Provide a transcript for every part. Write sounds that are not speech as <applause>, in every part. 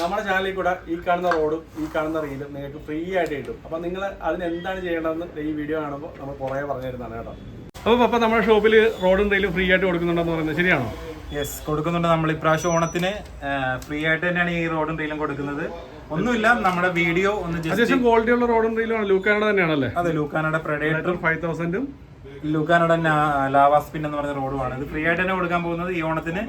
നമ്മുടെ ചാനലിൽ കൂടെ ഈ കാണുന്ന റോഡും ഈ കാണുന്ന റീലും നിങ്ങൾക്ക് ഫ്രീ ആയിട്ട് കിട്ടും. അപ്പം നിങ്ങൾ അതിന് എന്താണ് ചെയ്യേണ്ടതെന്ന് ഈ വീഡിയോ കാണുമ്പോൾ നമ്മൾ കുറേ പറഞ്ഞു തരുന്നതാണ് കേട്ടോ. അപ്പോൾ അപ്പം നമ്മുടെ ഷോപ്പിൽ റോഡും റീലും ഫ്രീ ആയിട്ട് കൊടുക്കുന്നുണ്ടെന്ന് പറയുന്നത് ശരിയാണോ? യെസ് കൊടുക്കുന്നുണ്ട് നമ്മൾ ഇപ്രാവശ്യം ഓണത്തിന് ഫ്രീ ആയിട്ട് തന്നെയാണ് ഈ റോഡും റീലും കൊടുക്കുന്നത്. ഒന്നുമില്ല നമ്മുടെ വീഡിയോ ഒന്ന് അത്യാവശ്യം ക്വാളിറ്റി ഉള്ള റോഡും റീലും ആണ്. ലൂക്കാനഡ തന്നെയാണല്ലേ? അതെ ലൂക്കാനഡ പ്രഡേറ്റർ ഫൈവ് തൗസൻഡും ലൂക്കാനോടെ ലാവാസ്പിൻ എന്ന് പറഞ്ഞ റോഡുമാണ് ഇത് ഫ്രീ ആയിട്ട് തന്നെ കൊടുക്കാൻ പോകുന്നത് ഈ ഓണത്തിന്.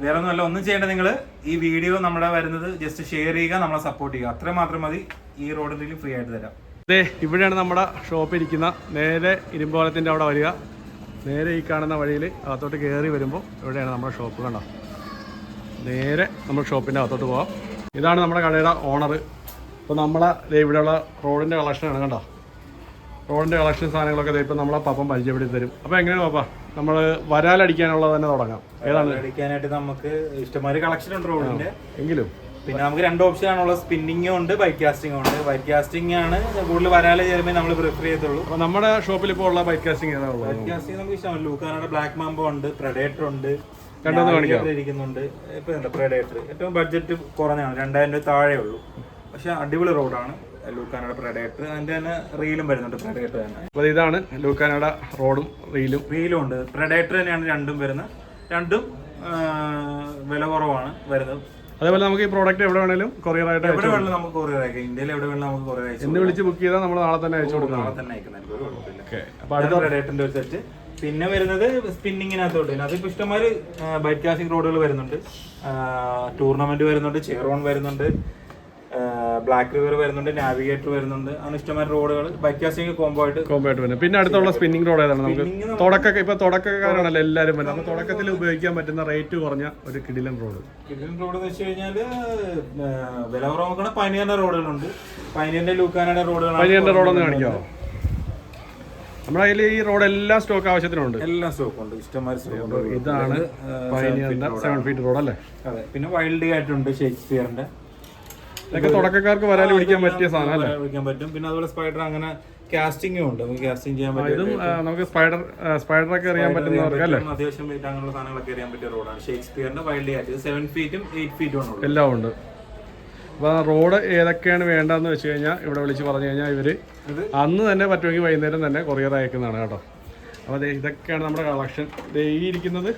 വേറെ ഒന്നുമല്ല ഒന്നും ചെയ്യേണ്ട നിങ്ങൾ ഈ വീഡിയോ നമ്മുടെ വരുന്നത് ജസ്റ്റ് ഷെയർ ചെയ്യുക നമ്മളെ സപ്പോർട്ട് ചെയ്യുക. അത്രയും മാത്രം മതി. ഈ റോഡിൽ ഫ്രീ ആയിട്ട് തരാം. അതെ ഇവിടെയാണ് നമ്മുടെ ഷോപ്പ് ഇരിക്കുന്ന. നേരെ ഇരുമ്പോലത്തിന്റെ അവിടെ വരിക. നേരെ ഈ കാണുന്ന വഴിയിൽ അകത്തോട്ട് കയറി വരുമ്പോൾ ഇവിടെയാണ് നമ്മുടെ ഷോപ്പ് കണ്ടോ? നേരെ നമ്മുടെ ഷോപ്പിന്റെ അകത്തോട്ട് പോവാം. ഇതാണ് നമ്മുടെ കടയുടെ ഓണർ ഇപ്പോൾ നമ്മളെ ഇവിടെയുള്ള റോഡിന്റെ കളക്ഷനാണ് കണ്ടോ? റോഡിന്റെ കളക്ഷൻ സാധനങ്ങളൊക്കെ ഇപ്പം നമ്മളെ പപ്പം പരിചയപ്പെടുത്തി തരും അപ്പോൾ എങ്ങനെയാണ് പപ്പ? നമ്മൾ വരാലടിക്കാനുള്ളത് തന്നെ തുടങ്ങാം. ഏതാണ്? അടിക്കാനായിട്ട് നമുക്ക് ഇഷ്ടംമാതിരി കളക്ഷൻ ഉണ്ട് റോഡിന്റെ എങ്കിലും. പിന്നെ നമുക്ക് രണ്ട് ഓപ്ഷൻ ആണുള്ളത്. സ്പിന്നിങ്ങും ഉണ്ട് ബൈക്ക് കാസ്റ്റിംഗും ഉണ്ട്. ബൈക്ക് കാസ്റ്റിംഗ് ആണ് കൂടുതൽ വരാൽ ചേരുമ്പോൾ നമ്മൾ പ്രിഫർ ചെയ്തുള്ളൂ അപ്പോൾ നമ്മുടെ ഷോപ്പിൽ ഇപ്പോൾ ഉള്ള ബൈക്ക് കാസ്റ്റിംഗ് ഏതാ ഉള്ളത്? ബൈക്ക് കാസ്റ്റിംഗ് നമുക്ക് ഇഷ്ടമാണ്. ലൂക്കാനയുടെ ബ്ലാക്ക് മാമ്പോ ഉണ്ട് പ്രഡേറ്റർ ഉണ്ട്. രണ്ടൊന്ന് കാണിക്കാം. Navigator ഇരിക്കുന്നുണ്ട് ഇപ്പൊ പ്രഡേറ്റർ ഏറ്റവും ബഡ്ജറ്റ് കുറഞ്ഞാണ് രണ്ടായിരം രൂപ താഴെ ഉള്ളൂ പക്ഷെ അടിപൊളി റോഡാണ് ലൂക്കാനയുടെ പ്രഡേറ്റർ അതിന്റെ തന്നെ റീലും വരുന്നുണ്ട് പ്രഡേറ്റർ തന്നെ. അപ്പോൾ ഇതാണ് ലൂക്കാനയുടെ റോഡും റീലും. റീലും ഉണ്ട്. പ്രഡേറ്റർ തന്നെയാണ് രണ്ടും വരുന്നത്. രണ്ടും വില കുറവാണ് വരുന്നത്. അതേപോലെ നമുക്ക് ഈ പ്രോഡക്റ്റ് എവിടെ വേണേലും കൊറിയർ ആയിട്ട് എവിടെ വേണമെങ്കിലും നമുക്ക് കൊറിയർ അയക്കാം. ഇന്ത്യയിൽ എവിടെ വേണമെങ്കിലും നമുക്ക് കൊറിയർ അയച്ചു എന്ന് വിളിച്ച് ബുക്ക് ചെയ്താൽ നമ്മൾ നാളെ തന്നെ അയച്ചു കൊടുക്കാം. നാളെ തന്നെ അയക്കുന്നതായിരിക്കും ഒരു കുഴപ്പമില്ല. അപ്പോൾ അടുത്ത പ്രഡേറ്ററിന്റെ ഒരു സെറ്റ് പിന്നെ വരുന്നത് സ്പിന്നിങ്ങിനകത്തോട്ട് അതിപ്പോ ഇഷ്ടംമാതിരി ബൈക്ക് കാസിംഗ് റോഡുകൾ വരുന്നുണ്ട്. ടൂർണമെന്റ് വരുന്നുണ്ട് ചെയറോൺ വരുന്നുണ്ട്. ബ്ലാക്ക് റിവർ വരുന്നുണ്ട് നാവിഗേറ്റർ വരുന്നുണ്ട്. അങ്ങനെ ഇഷ്ടമായ റോഡുകൾ ബൈക്കാസിംഗ് കോംബോ ആയിട്ട് കോമ്പോ ആയിട്ട് വരുന്നത്. പിന്നെ അടുത്തുള്ള സ്പിന്നിംഗ് റോഡ് ഏതാണ് നമുക്ക്? തുടക്ക ഇപ്പൊ തുടക്കക്കാരാണല്ലോ എല്ലാവരും വരുന്നത്. അപ്പൊ തുടക്കത്തിൽ ഉപയോഗിക്കാൻ പറ്റുന്ന റേറ്റ് കുറഞ്ഞ ഒരു കിടിലൻ റോഡ് കിടിലൻ റോഡ് എന്ന് വെച്ച് കഴിഞ്ഞാൽ വില കുറവ് നോക്കണ പൈനിയറിന്റെ റോഡുകളുണ്ട്. പനിയറിന്റെ ലൂക്കാനയുടെ റോഡുകളാണ് പനിയന്റെ റോഡൊന്ന് കാണിക്കാമോ നമ്മുടെ കയ്യിൽ ഈ റോഡ് എല്ലാ സ്റ്റോക്ക് ആവശ്യത്തിനുണ്ട്. എല്ലാ സ്റ്റോക്ക് ഉണ്ട്. ഇഷ്ടംമാതിരി സ്റ്റോക്ക് ഇതാണ് പൈനിയറിന്റെ സെവൻ ഫീറ്റ് റോഡ് അല്ലേ? അതെ. പിന്നെ വൈൽഡ് ആയിട്ടുണ്ട് ഷേക്സ്പിയറിന്റെ ഇതൊക്കെ തുടക്കക്കാർക്ക് വരാൻ പിടിക്കാൻ പറ്റിയ സാധനം അല്ലേ? പിടിക്കാൻ പറ്റും. പിന്നെ അതുപോലെ സ്പൈഡർ അങ്ങനെ കാസ്റ്റിംഗും ഉണ്ട്. നമുക്ക് കാസ്റ്റിംഗ് ചെയ്യാൻ പറ്റും ഇതും ആ, നമുക്ക് സ്പൈഡർ സ്പൈഡറൊക്കെ അറിയാൻ പറ്റുന്നവർക്ക് അല്ലേ? അത്യാവശ്യം വെയിറ്റ് അങ്ങനെയുള്ള സാധനങ്ങളൊക്കെ അറിയാൻ പറ്റിയ റോഡാണ് ഷേക്സ്പിയറിന്റെ വൈൽഡ് ആയിട്ട് സെവൻ ഫീറ്റും എയ്റ്റ് ഫീറ്റും ആണ് ഉള്ളത്. എല്ലാം ഉണ്ട്. അപ്പോൾ റോഡ് ഏതൊക്കെയാണ് വേണ്ടതെന്ന് വെച്ച് കഴിഞ്ഞാൽ ഇവിടെ വിളിച്ച് പറഞ്ഞു കഴിഞ്ഞാൽ ഇവർ ഇത്? അന്ന് തന്നെ പറ്റുമെങ്കിൽ വൈകുന്നേരം തന്നെ കൊറിയർ അയക്കുന്നതാണ് കേട്ടോ. അപ്പോൾ ദേ ഇതൊക്കെയാണ് നമ്മുടെ കളക്ഷൻ ദേ ഈ ഇരിക്കുന്നത്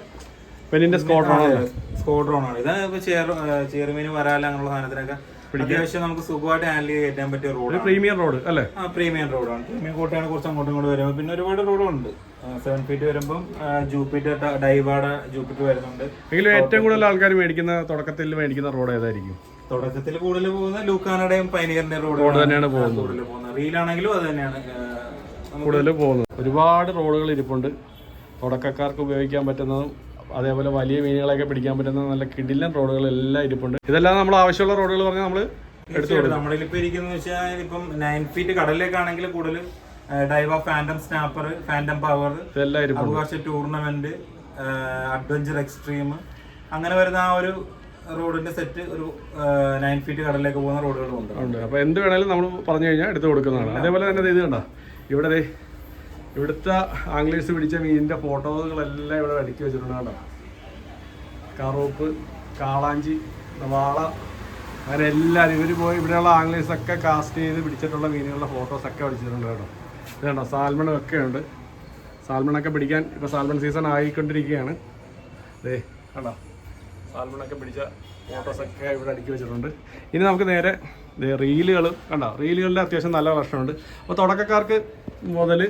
പെനിന്റെ സ്കോഡ്രോണാണ് സ്കോഡ്രോൺ ആണ്. ഇതാണ് ഇപ്പൊ ചെയർ ചെയർമീന് വരാല അങ്ങനെയുള്ള സാധനത്തിനൊക്കെ അത്യാവശ്യം നമുക്ക് സുഖമായിട്ട് ഹാൻഡിൽ ചെയ്യാൻ പറ്റിയ റോഡ് പ്രീമിയം റോഡ് അല്ലേ? ആ പ്രീമിയം റോഡാണ് പ്രീമിയം കോട്ടയാണ് കുറച്ച് അങ്ങോട്ടും ഇങ്ങോട്ട് വരുമ്പോൾ പിന്നെ ഒരുപാട് റോഡുണ്ട് സെവൻ ഫീറ്റ് വരുമ്പം ജൂപ്പിറ്റർ ഡൈവാഡ ജൂപ്പിറ്റർ വരുന്നുണ്ട്. എങ്കിലും ഏറ്റവും കൂടുതൽ ആൾക്കാർ മേടിക്കുന്ന തുടക്കത്തിൽ മേടിക്കുന്ന റോഡ് ഏതായിരിക്കും? തുടക്കത്തിൽ കൂടുതൽ പോകുന്ന ലൂക്കാനയുടെയും പൈനീറിന്റെ റോഡ് റോഡ് തന്നെയാണ് പോകുന്നത്. കൂടുതൽ പോകുന്നത്. റീലാണെങ്കിലും അത് തന്നെയാണ്. കൂടുതൽ പോകുന്നത്. ഒരുപാട് റോഡുകൾ ഇരിപ്പുണ്ട്. തുടക്കക്കാർക്ക് ഉപയോഗിക്കാൻ പറ്റുന്നതും അതേപോലെ വലിയ മീനുകളൊക്കെ പിടിക്കാൻ പറ്റുന്ന നല്ല കിടിലൻ റോഡുകൾ എല്ലാം ഇരിപ്പുണ്ട്. ഇതെല്ലാം നമ്മൾ ആവശ്യമുള്ള റോഡുകൾ പറഞ്ഞാൽ നമ്മൾ നമ്മളിൽ നമ്മളിലിപ്പോ ഇരിക്കുന്ന വെച്ചാൽ ഇപ്പം നയൻ ഫീറ്റ് കടലിലേക്കാണെങ്കിൽ കൂടുതൽ Daiwa phantom snapper phantom power അവകാശ ടൂർണമെന്റ് അഡ്വഞ്ചർ എക്സ്ട്രീം അങ്ങനെ വരുന്ന ആ ഒരു റോഡിന്റെ സെറ്റ് ഒരു നയൻ ഫീറ്റ് കടലിലേക്ക് പോകുന്ന റോഡുകളും ഉണ്ട്. അപ്പൊ എന്ത് വേണേലും നമ്മൾ പറഞ്ഞു കഴിഞ്ഞാൽ എടുത്തു കൊടുക്കുന്നതാണ്. അതേപോലെ തന്നെ ഇത് കണ്ട? ഇവിടെ ഇവിടുത്തെ ആംഗ്ലേഴ്സ് പിടിച്ച മീനിന്റെ ഫോട്ടോകളെല്ലാം ഇവിടെ അടുക്കി വെച്ചിട്ടുണ്ട് കേട്ടോ. കാറോപ്പ് കാളാഞ്ചി വാള അങ്ങനെ എല്ലാവരും ഇവർ പോയി ഇവിടെയുള്ള ആംഗ്ലേഴ്സൊക്കെ കാസ്റ്റ് ചെയ്ത് പിടിച്ചിട്ടുള്ള മീനുകളുടെ ഫോട്ടോസൊക്കെ പിടിച്ചിട്ടുണ്ട് കേട്ടോ. ഇത് കണ്ടോ സാൽമണും ഒക്കെ ഉണ്ട്. സാൽമണൊക്കെ പിടിക്കാൻ ഇപ്പോൾ സാൽമൺ സീസൺ ആയിക്കൊണ്ടിരിക്കുകയാണ്. ദേ കണ്ടോ സാൽമണൊക്കെ പിടിച്ച ഫോട്ടോസൊക്കെ ഇവിടെ അടുക്കി വെച്ചിട്ടുണ്ട്. ഇനി നമുക്ക് നേരെ റീലുകൾ കണ്ടോ റീലുകളുടെ അത്യാവശ്യം നല്ല പ്രശ്നമുണ്ട് അപ്പോൾ തുടക്കക്കാർക്ക് മുതൽ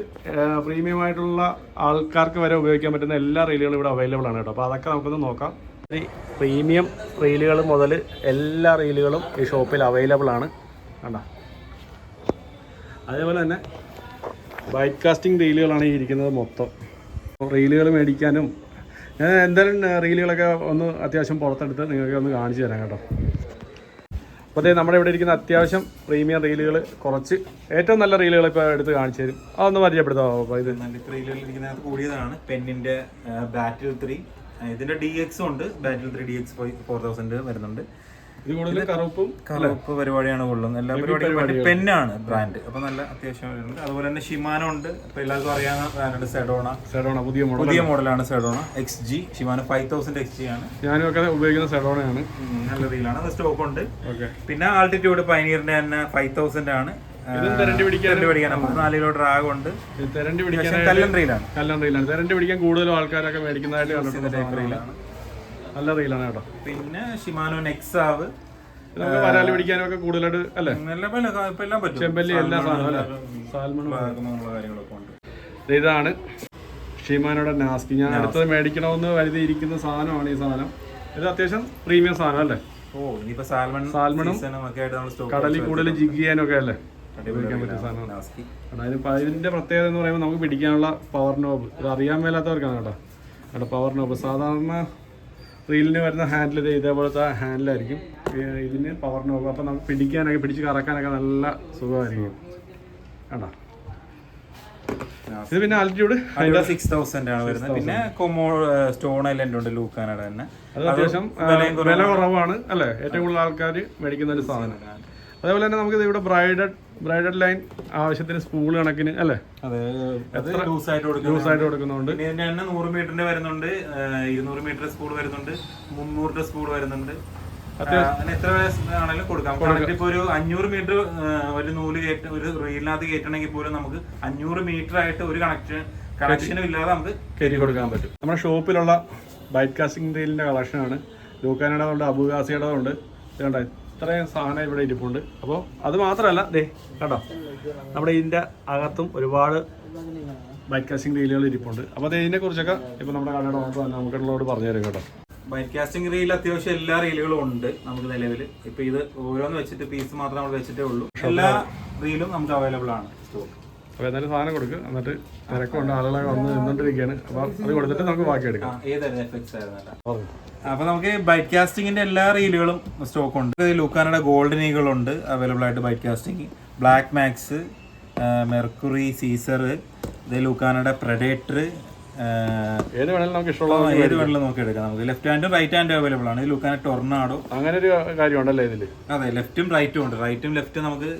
പ്രീമിയം ആയിട്ടുള്ള ആൾക്കാർക്ക് വരെ ഉപയോഗിക്കാൻ പറ്റുന്ന എല്ലാ റീലുകളും ഇവിടെ അവൈലബിൾ ആണ് കേട്ടോ. അപ്പോൾ അതൊക്കെ നമുക്കൊന്ന് നോക്കാം. പ്രീമിയം റീലുകൾ മുതൽ എല്ലാ റീലുകളും ഈ ഷോപ്പിൽ അവൈലബിൾ ആണ്. കണ്ടോ? അതേപോലെ തന്നെ ബൈറ്റ് കാസ്റ്റിംഗ് റീലുകളാണ് ഈ ഇരിക്കുന്നത് മൊത്തം. റീലുകൾ മേടിക്കാനും ഞാൻ എന്തായാലും റീലുകളൊക്കെ ഒന്ന് അത്യാവശ്യം പുറത്തെടുത്ത് നിങ്ങൾക്ക് ഒന്ന് കാണിച്ചു തരാം കേട്ടോ. അപ്പോൾ അതേ നമ്മുടെ ഇവിടെ ഇരിക്കുന്ന അത്യാവശ്യം പ്രീമിയം റീലുകൾ കുറച്ച് ഏറ്റവും നല്ല റീലുകൾ ഇപ്പോൾ എടുത്ത് കാണിച്ചു തരും. അതൊന്ന് പരിചയപ്പെടുത്താമോ അപ്പോൾ ഇത്? ഇരിക്കുന്നത് കൂടിയതാണ്. പെന്നിന്റെ ബാറ്റിൽ ത്രീ. ഇതിന്റെ ഡി എക്സും ഉണ്ട്. Battle three D X four thousand വരുന്നുണ്ട്. കറുപ്പും കറുപ്പ് പരിപാടിയാണ് കൊള്ളുന്നത്. എല്ലാ പരിപാടിയും പെന്നാണ് ബ്രാൻഡ്. അപ്പൊ നല്ല അത്യാവശ്യം വരുന്നുണ്ട്. അതുപോലെ തന്നെ ഷിമാനോ ഉണ്ട്. ഇപ്പൊ എല്ലാവർക്കും അറിയാവുന്ന ബ്രാൻഡ് സെഡോണ. സെഡോണ പുതിയ മോഡൽ പുതിയ മോഡലാണ് Sedona. X G Shimano five thousand X G ആണ്. ഞാനും ഒക്കെ ഉപയോഗിക്കുന്ന സെഡോണയാണ്. നല്ല രീതിയിലാണ്. അത് സ്റ്റോക്ക് ഉണ്ട്. പിന്നെ ആൾട്ടിറ്റ്യൂഡ് പൈനീറിന്റെ തന്നെ ഫൈവ് തൗസൻഡ് ആണ്. ഇതും തെരണ്ടി പിടിക്കാൻ രണ്ട് പിടിക്കാൻ. നാല് കിലോ ഡ്രാഗ് തെരണ്ടി പിടിക്കാൻ കൂടുതലും ആൾക്കാരൊക്കെ മേടിക്കുന്നതായിട്ട് കണ്ടിട്ടുണ്ട്. നല്ല റീലാണ് കേട്ടോ. പിന്നെ ഷിമാനോ നെക്സാവ്. വരാൽ പിടിക്കാനും ഒക്കെ കൂടുതലായിട്ട് അല്ലേ? ചെമ്പല്ലി എല്ലാ സാധനവും സാൽമൺ കാര്യങ്ങളൊക്കെ ഉണ്ട്. ഇതാണ് ഷിമാനോടെ നാസ്കി. ഞാൻ അടുത്തത് മേടിക്കണമെന്ന് കരുതിയിരിക്കുന്ന സാധനമാണ് ഈ സാധനം. ഇത് അത്യാവശ്യം പ്രീമിയം സാധനം അല്ലേ? ഓ ഇനിയിപ്പോ സാൽമൺ സാൽമണും കടലിൽ കൂടുതൽ ജിഗ് ചെയ്യാനൊക്കെ അല്ലേ? ഉപയോഗിക്കാൻ പറ്റിയ സാധനമാണ്. അതിന് ഇതിന്റെ പ്രത്യേകത എന്ന് പറയുമ്പോൾ നമുക്ക് പിടിക്കാനുള്ള പവർ നോബ് ഇത് അറിയാൻ മേലാത്തവർക്കാണ് കേട്ടോ. കേട്ടോ പവർ നോബ് സാധാരണ റീലിന് വരുന്ന ഹാൻഡിൽ ഇതേപോലത്തെ ഹാൻഡിലായിരിക്കും ഇതിന് പവറിന് പോകും അപ്പം നമുക്ക് പിടിക്കാനൊക്കെ പിടിച്ച് കറക്കാനൊക്കെ നല്ല സുഖമായിരിക്കും. കണ്ടോ? ഇത് പിന്നെ ആൾട്ടിറ്റ്യൂഡ് സിക്സ് തൗസൻഡ് ആണ് വരുന്നത്. പിന്നെ കൊമോ സ്റ്റോൺ ഐലൻഡ് ഉണ്ട് ലൂക്കാനയുടെ തന്നെ. അത് അത്യാവശ്യം വില കുറവാണ്. അല്ലേ? ഏറ്റവും കൂടുതൽ ആൾക്കാർ മേടിക്കുന്ന ഒരു സാധനം. അതേപോലെ തന്നെ നമുക്ക് ഇവിടെ ബ്രൈഡഡ് ബ്രൈഡഡ് ലൈൻ ആവശ്യത്തിന് സ്പൂൾ കണക്കിന് അല്ലേ? ലൂസ് ആയിട്ട് കൊടുക്കുന്നുണ്ട്. ഇതിന്റെ തന്നെ നൂറ് മീറ്ററിന്റെ വരുന്നുണ്ട്. ഇരുന്നൂറ് മീറ്റർ സ്കൂൾ വരുന്നുണ്ട്. മുന്നൂറിന്റെ സ്കൂൾ വരുന്നുണ്ട്. അങ്ങനെ എത്ര ആണെങ്കിലും കൊടുക്കാം. ഇപ്പൊ ഒരു അഞ്ഞൂറ് മീറ്റർ ഒരു നൂൽ കയറ്റ ഒരു റീലിനകത്ത് കയറ്റണമെങ്കിൽ പോലും നമുക്ക് അഞ്ഞൂറ് മീറ്റർ ആയിട്ട് ഒരു കണക്ഷൻ കണക്ഷനും ഇല്ലാതെ നമുക്ക് കയറ്റി കൊടുക്കാൻ പറ്റും. നമ്മുടെ ഷോപ്പിലുള്ള ബൈറ്റ് കാസ്റ്റിംഗ് റീലിന്റെ കളക്ഷനാണ് ലൂക്കാനയുടെ ഉണ്ട് അബുഗാസിയുടെ ഉണ്ട് ഇത് ഇത്രയും സാധനം ഇവിടെ ഇരിപ്പുണ്ട്. അപ്പോൾ അത് മാത്രമല്ല ദേ കേട്ടോ നമ്മുടെ ഇതിന്റെ അകത്തും ഒരുപാട് ബൈക്ക് കാസ്റ്റിംഗ് റീലുകൾ ഇരിപ്പുണ്ട്. അപ്പോൾ അത് ഇതിനെക്കുറിച്ചൊക്കെ ഇപ്പോൾ നമ്മുടെ കടയുടെ ഓർഡർ തന്നെ നമുക്കുള്ളതോട് പറഞ്ഞു തരും കേട്ടോ. ബൈക്ക് കാസ്റ്റിംഗ് റീൽ അത്യാവശ്യം എല്ലാ റീലുകളും ഉണ്ട് നമുക്ക് നിലവിൽ. ഇപ്പോൾ ഇത് ഓരോന്ന് വെച്ചിട്ട് പീസ് മാത്രം നമ്മൾ വെച്ചിട്ടേ ഉള്ളൂ. എല്ലാ റീലും നമുക്ക് അവൈലബിൾ ആണ്. സ്റ്റോക്ക് അപ്പോൾ എന്തായാലും സാധനം കൊടുക്കുക എന്നിട്ട് തിരക്കുണ്ട് ആളുകളെ വന്ന് നിന്നോണ്ടിരിക്കുകയാണ് അപ്പോൾ അത് കൊടുത്തിട്ട് നമുക്ക് ബാക്കി എടുക്കാം. ഏതായിരുന്നു എഫക്ട്സ് ആയിരുന്നല്ല പറഞ്ഞു അപ്പൊ നമുക്ക് ബൈറ്റ് കാസ്റ്റിംഗിന്റെ എല്ലാ റീലുകളും സ്റ്റോക്ക് ഉണ്ട്. ലൂക്കാനയുടെ ഗോൾഡൻ ഈഗിൾ ഉണ്ട്. അവൈലബിൾ ആയിട്ട് bait casting black max mercury Caesar ഇത് ലൂക്കാനയുടെ പ്രഡേറ്റർ ഏത് വേണമെങ്കിലും നമുക്ക് ഇഷ്ടമുള്ള ഏത് വേണമെങ്കിലും നമുക്ക് എടുക്കാം. നമുക്ക് ലെഫ്റ്റ് ഹാൻഡും റൈറ്റ് ഹാൻഡും അവൈലബിൾ ആണ്. ലുക്കാന ടൊർണാഡോ അങ്ങനെ ഒരു കാര്യമുണ്ടല്ലേ ഇതിൽ അതെ ലെഫ്റ്റും റൈറ്റും ഉണ്ട്. റൈറ്റും ലെഫ്റ്റും നമുക്ക്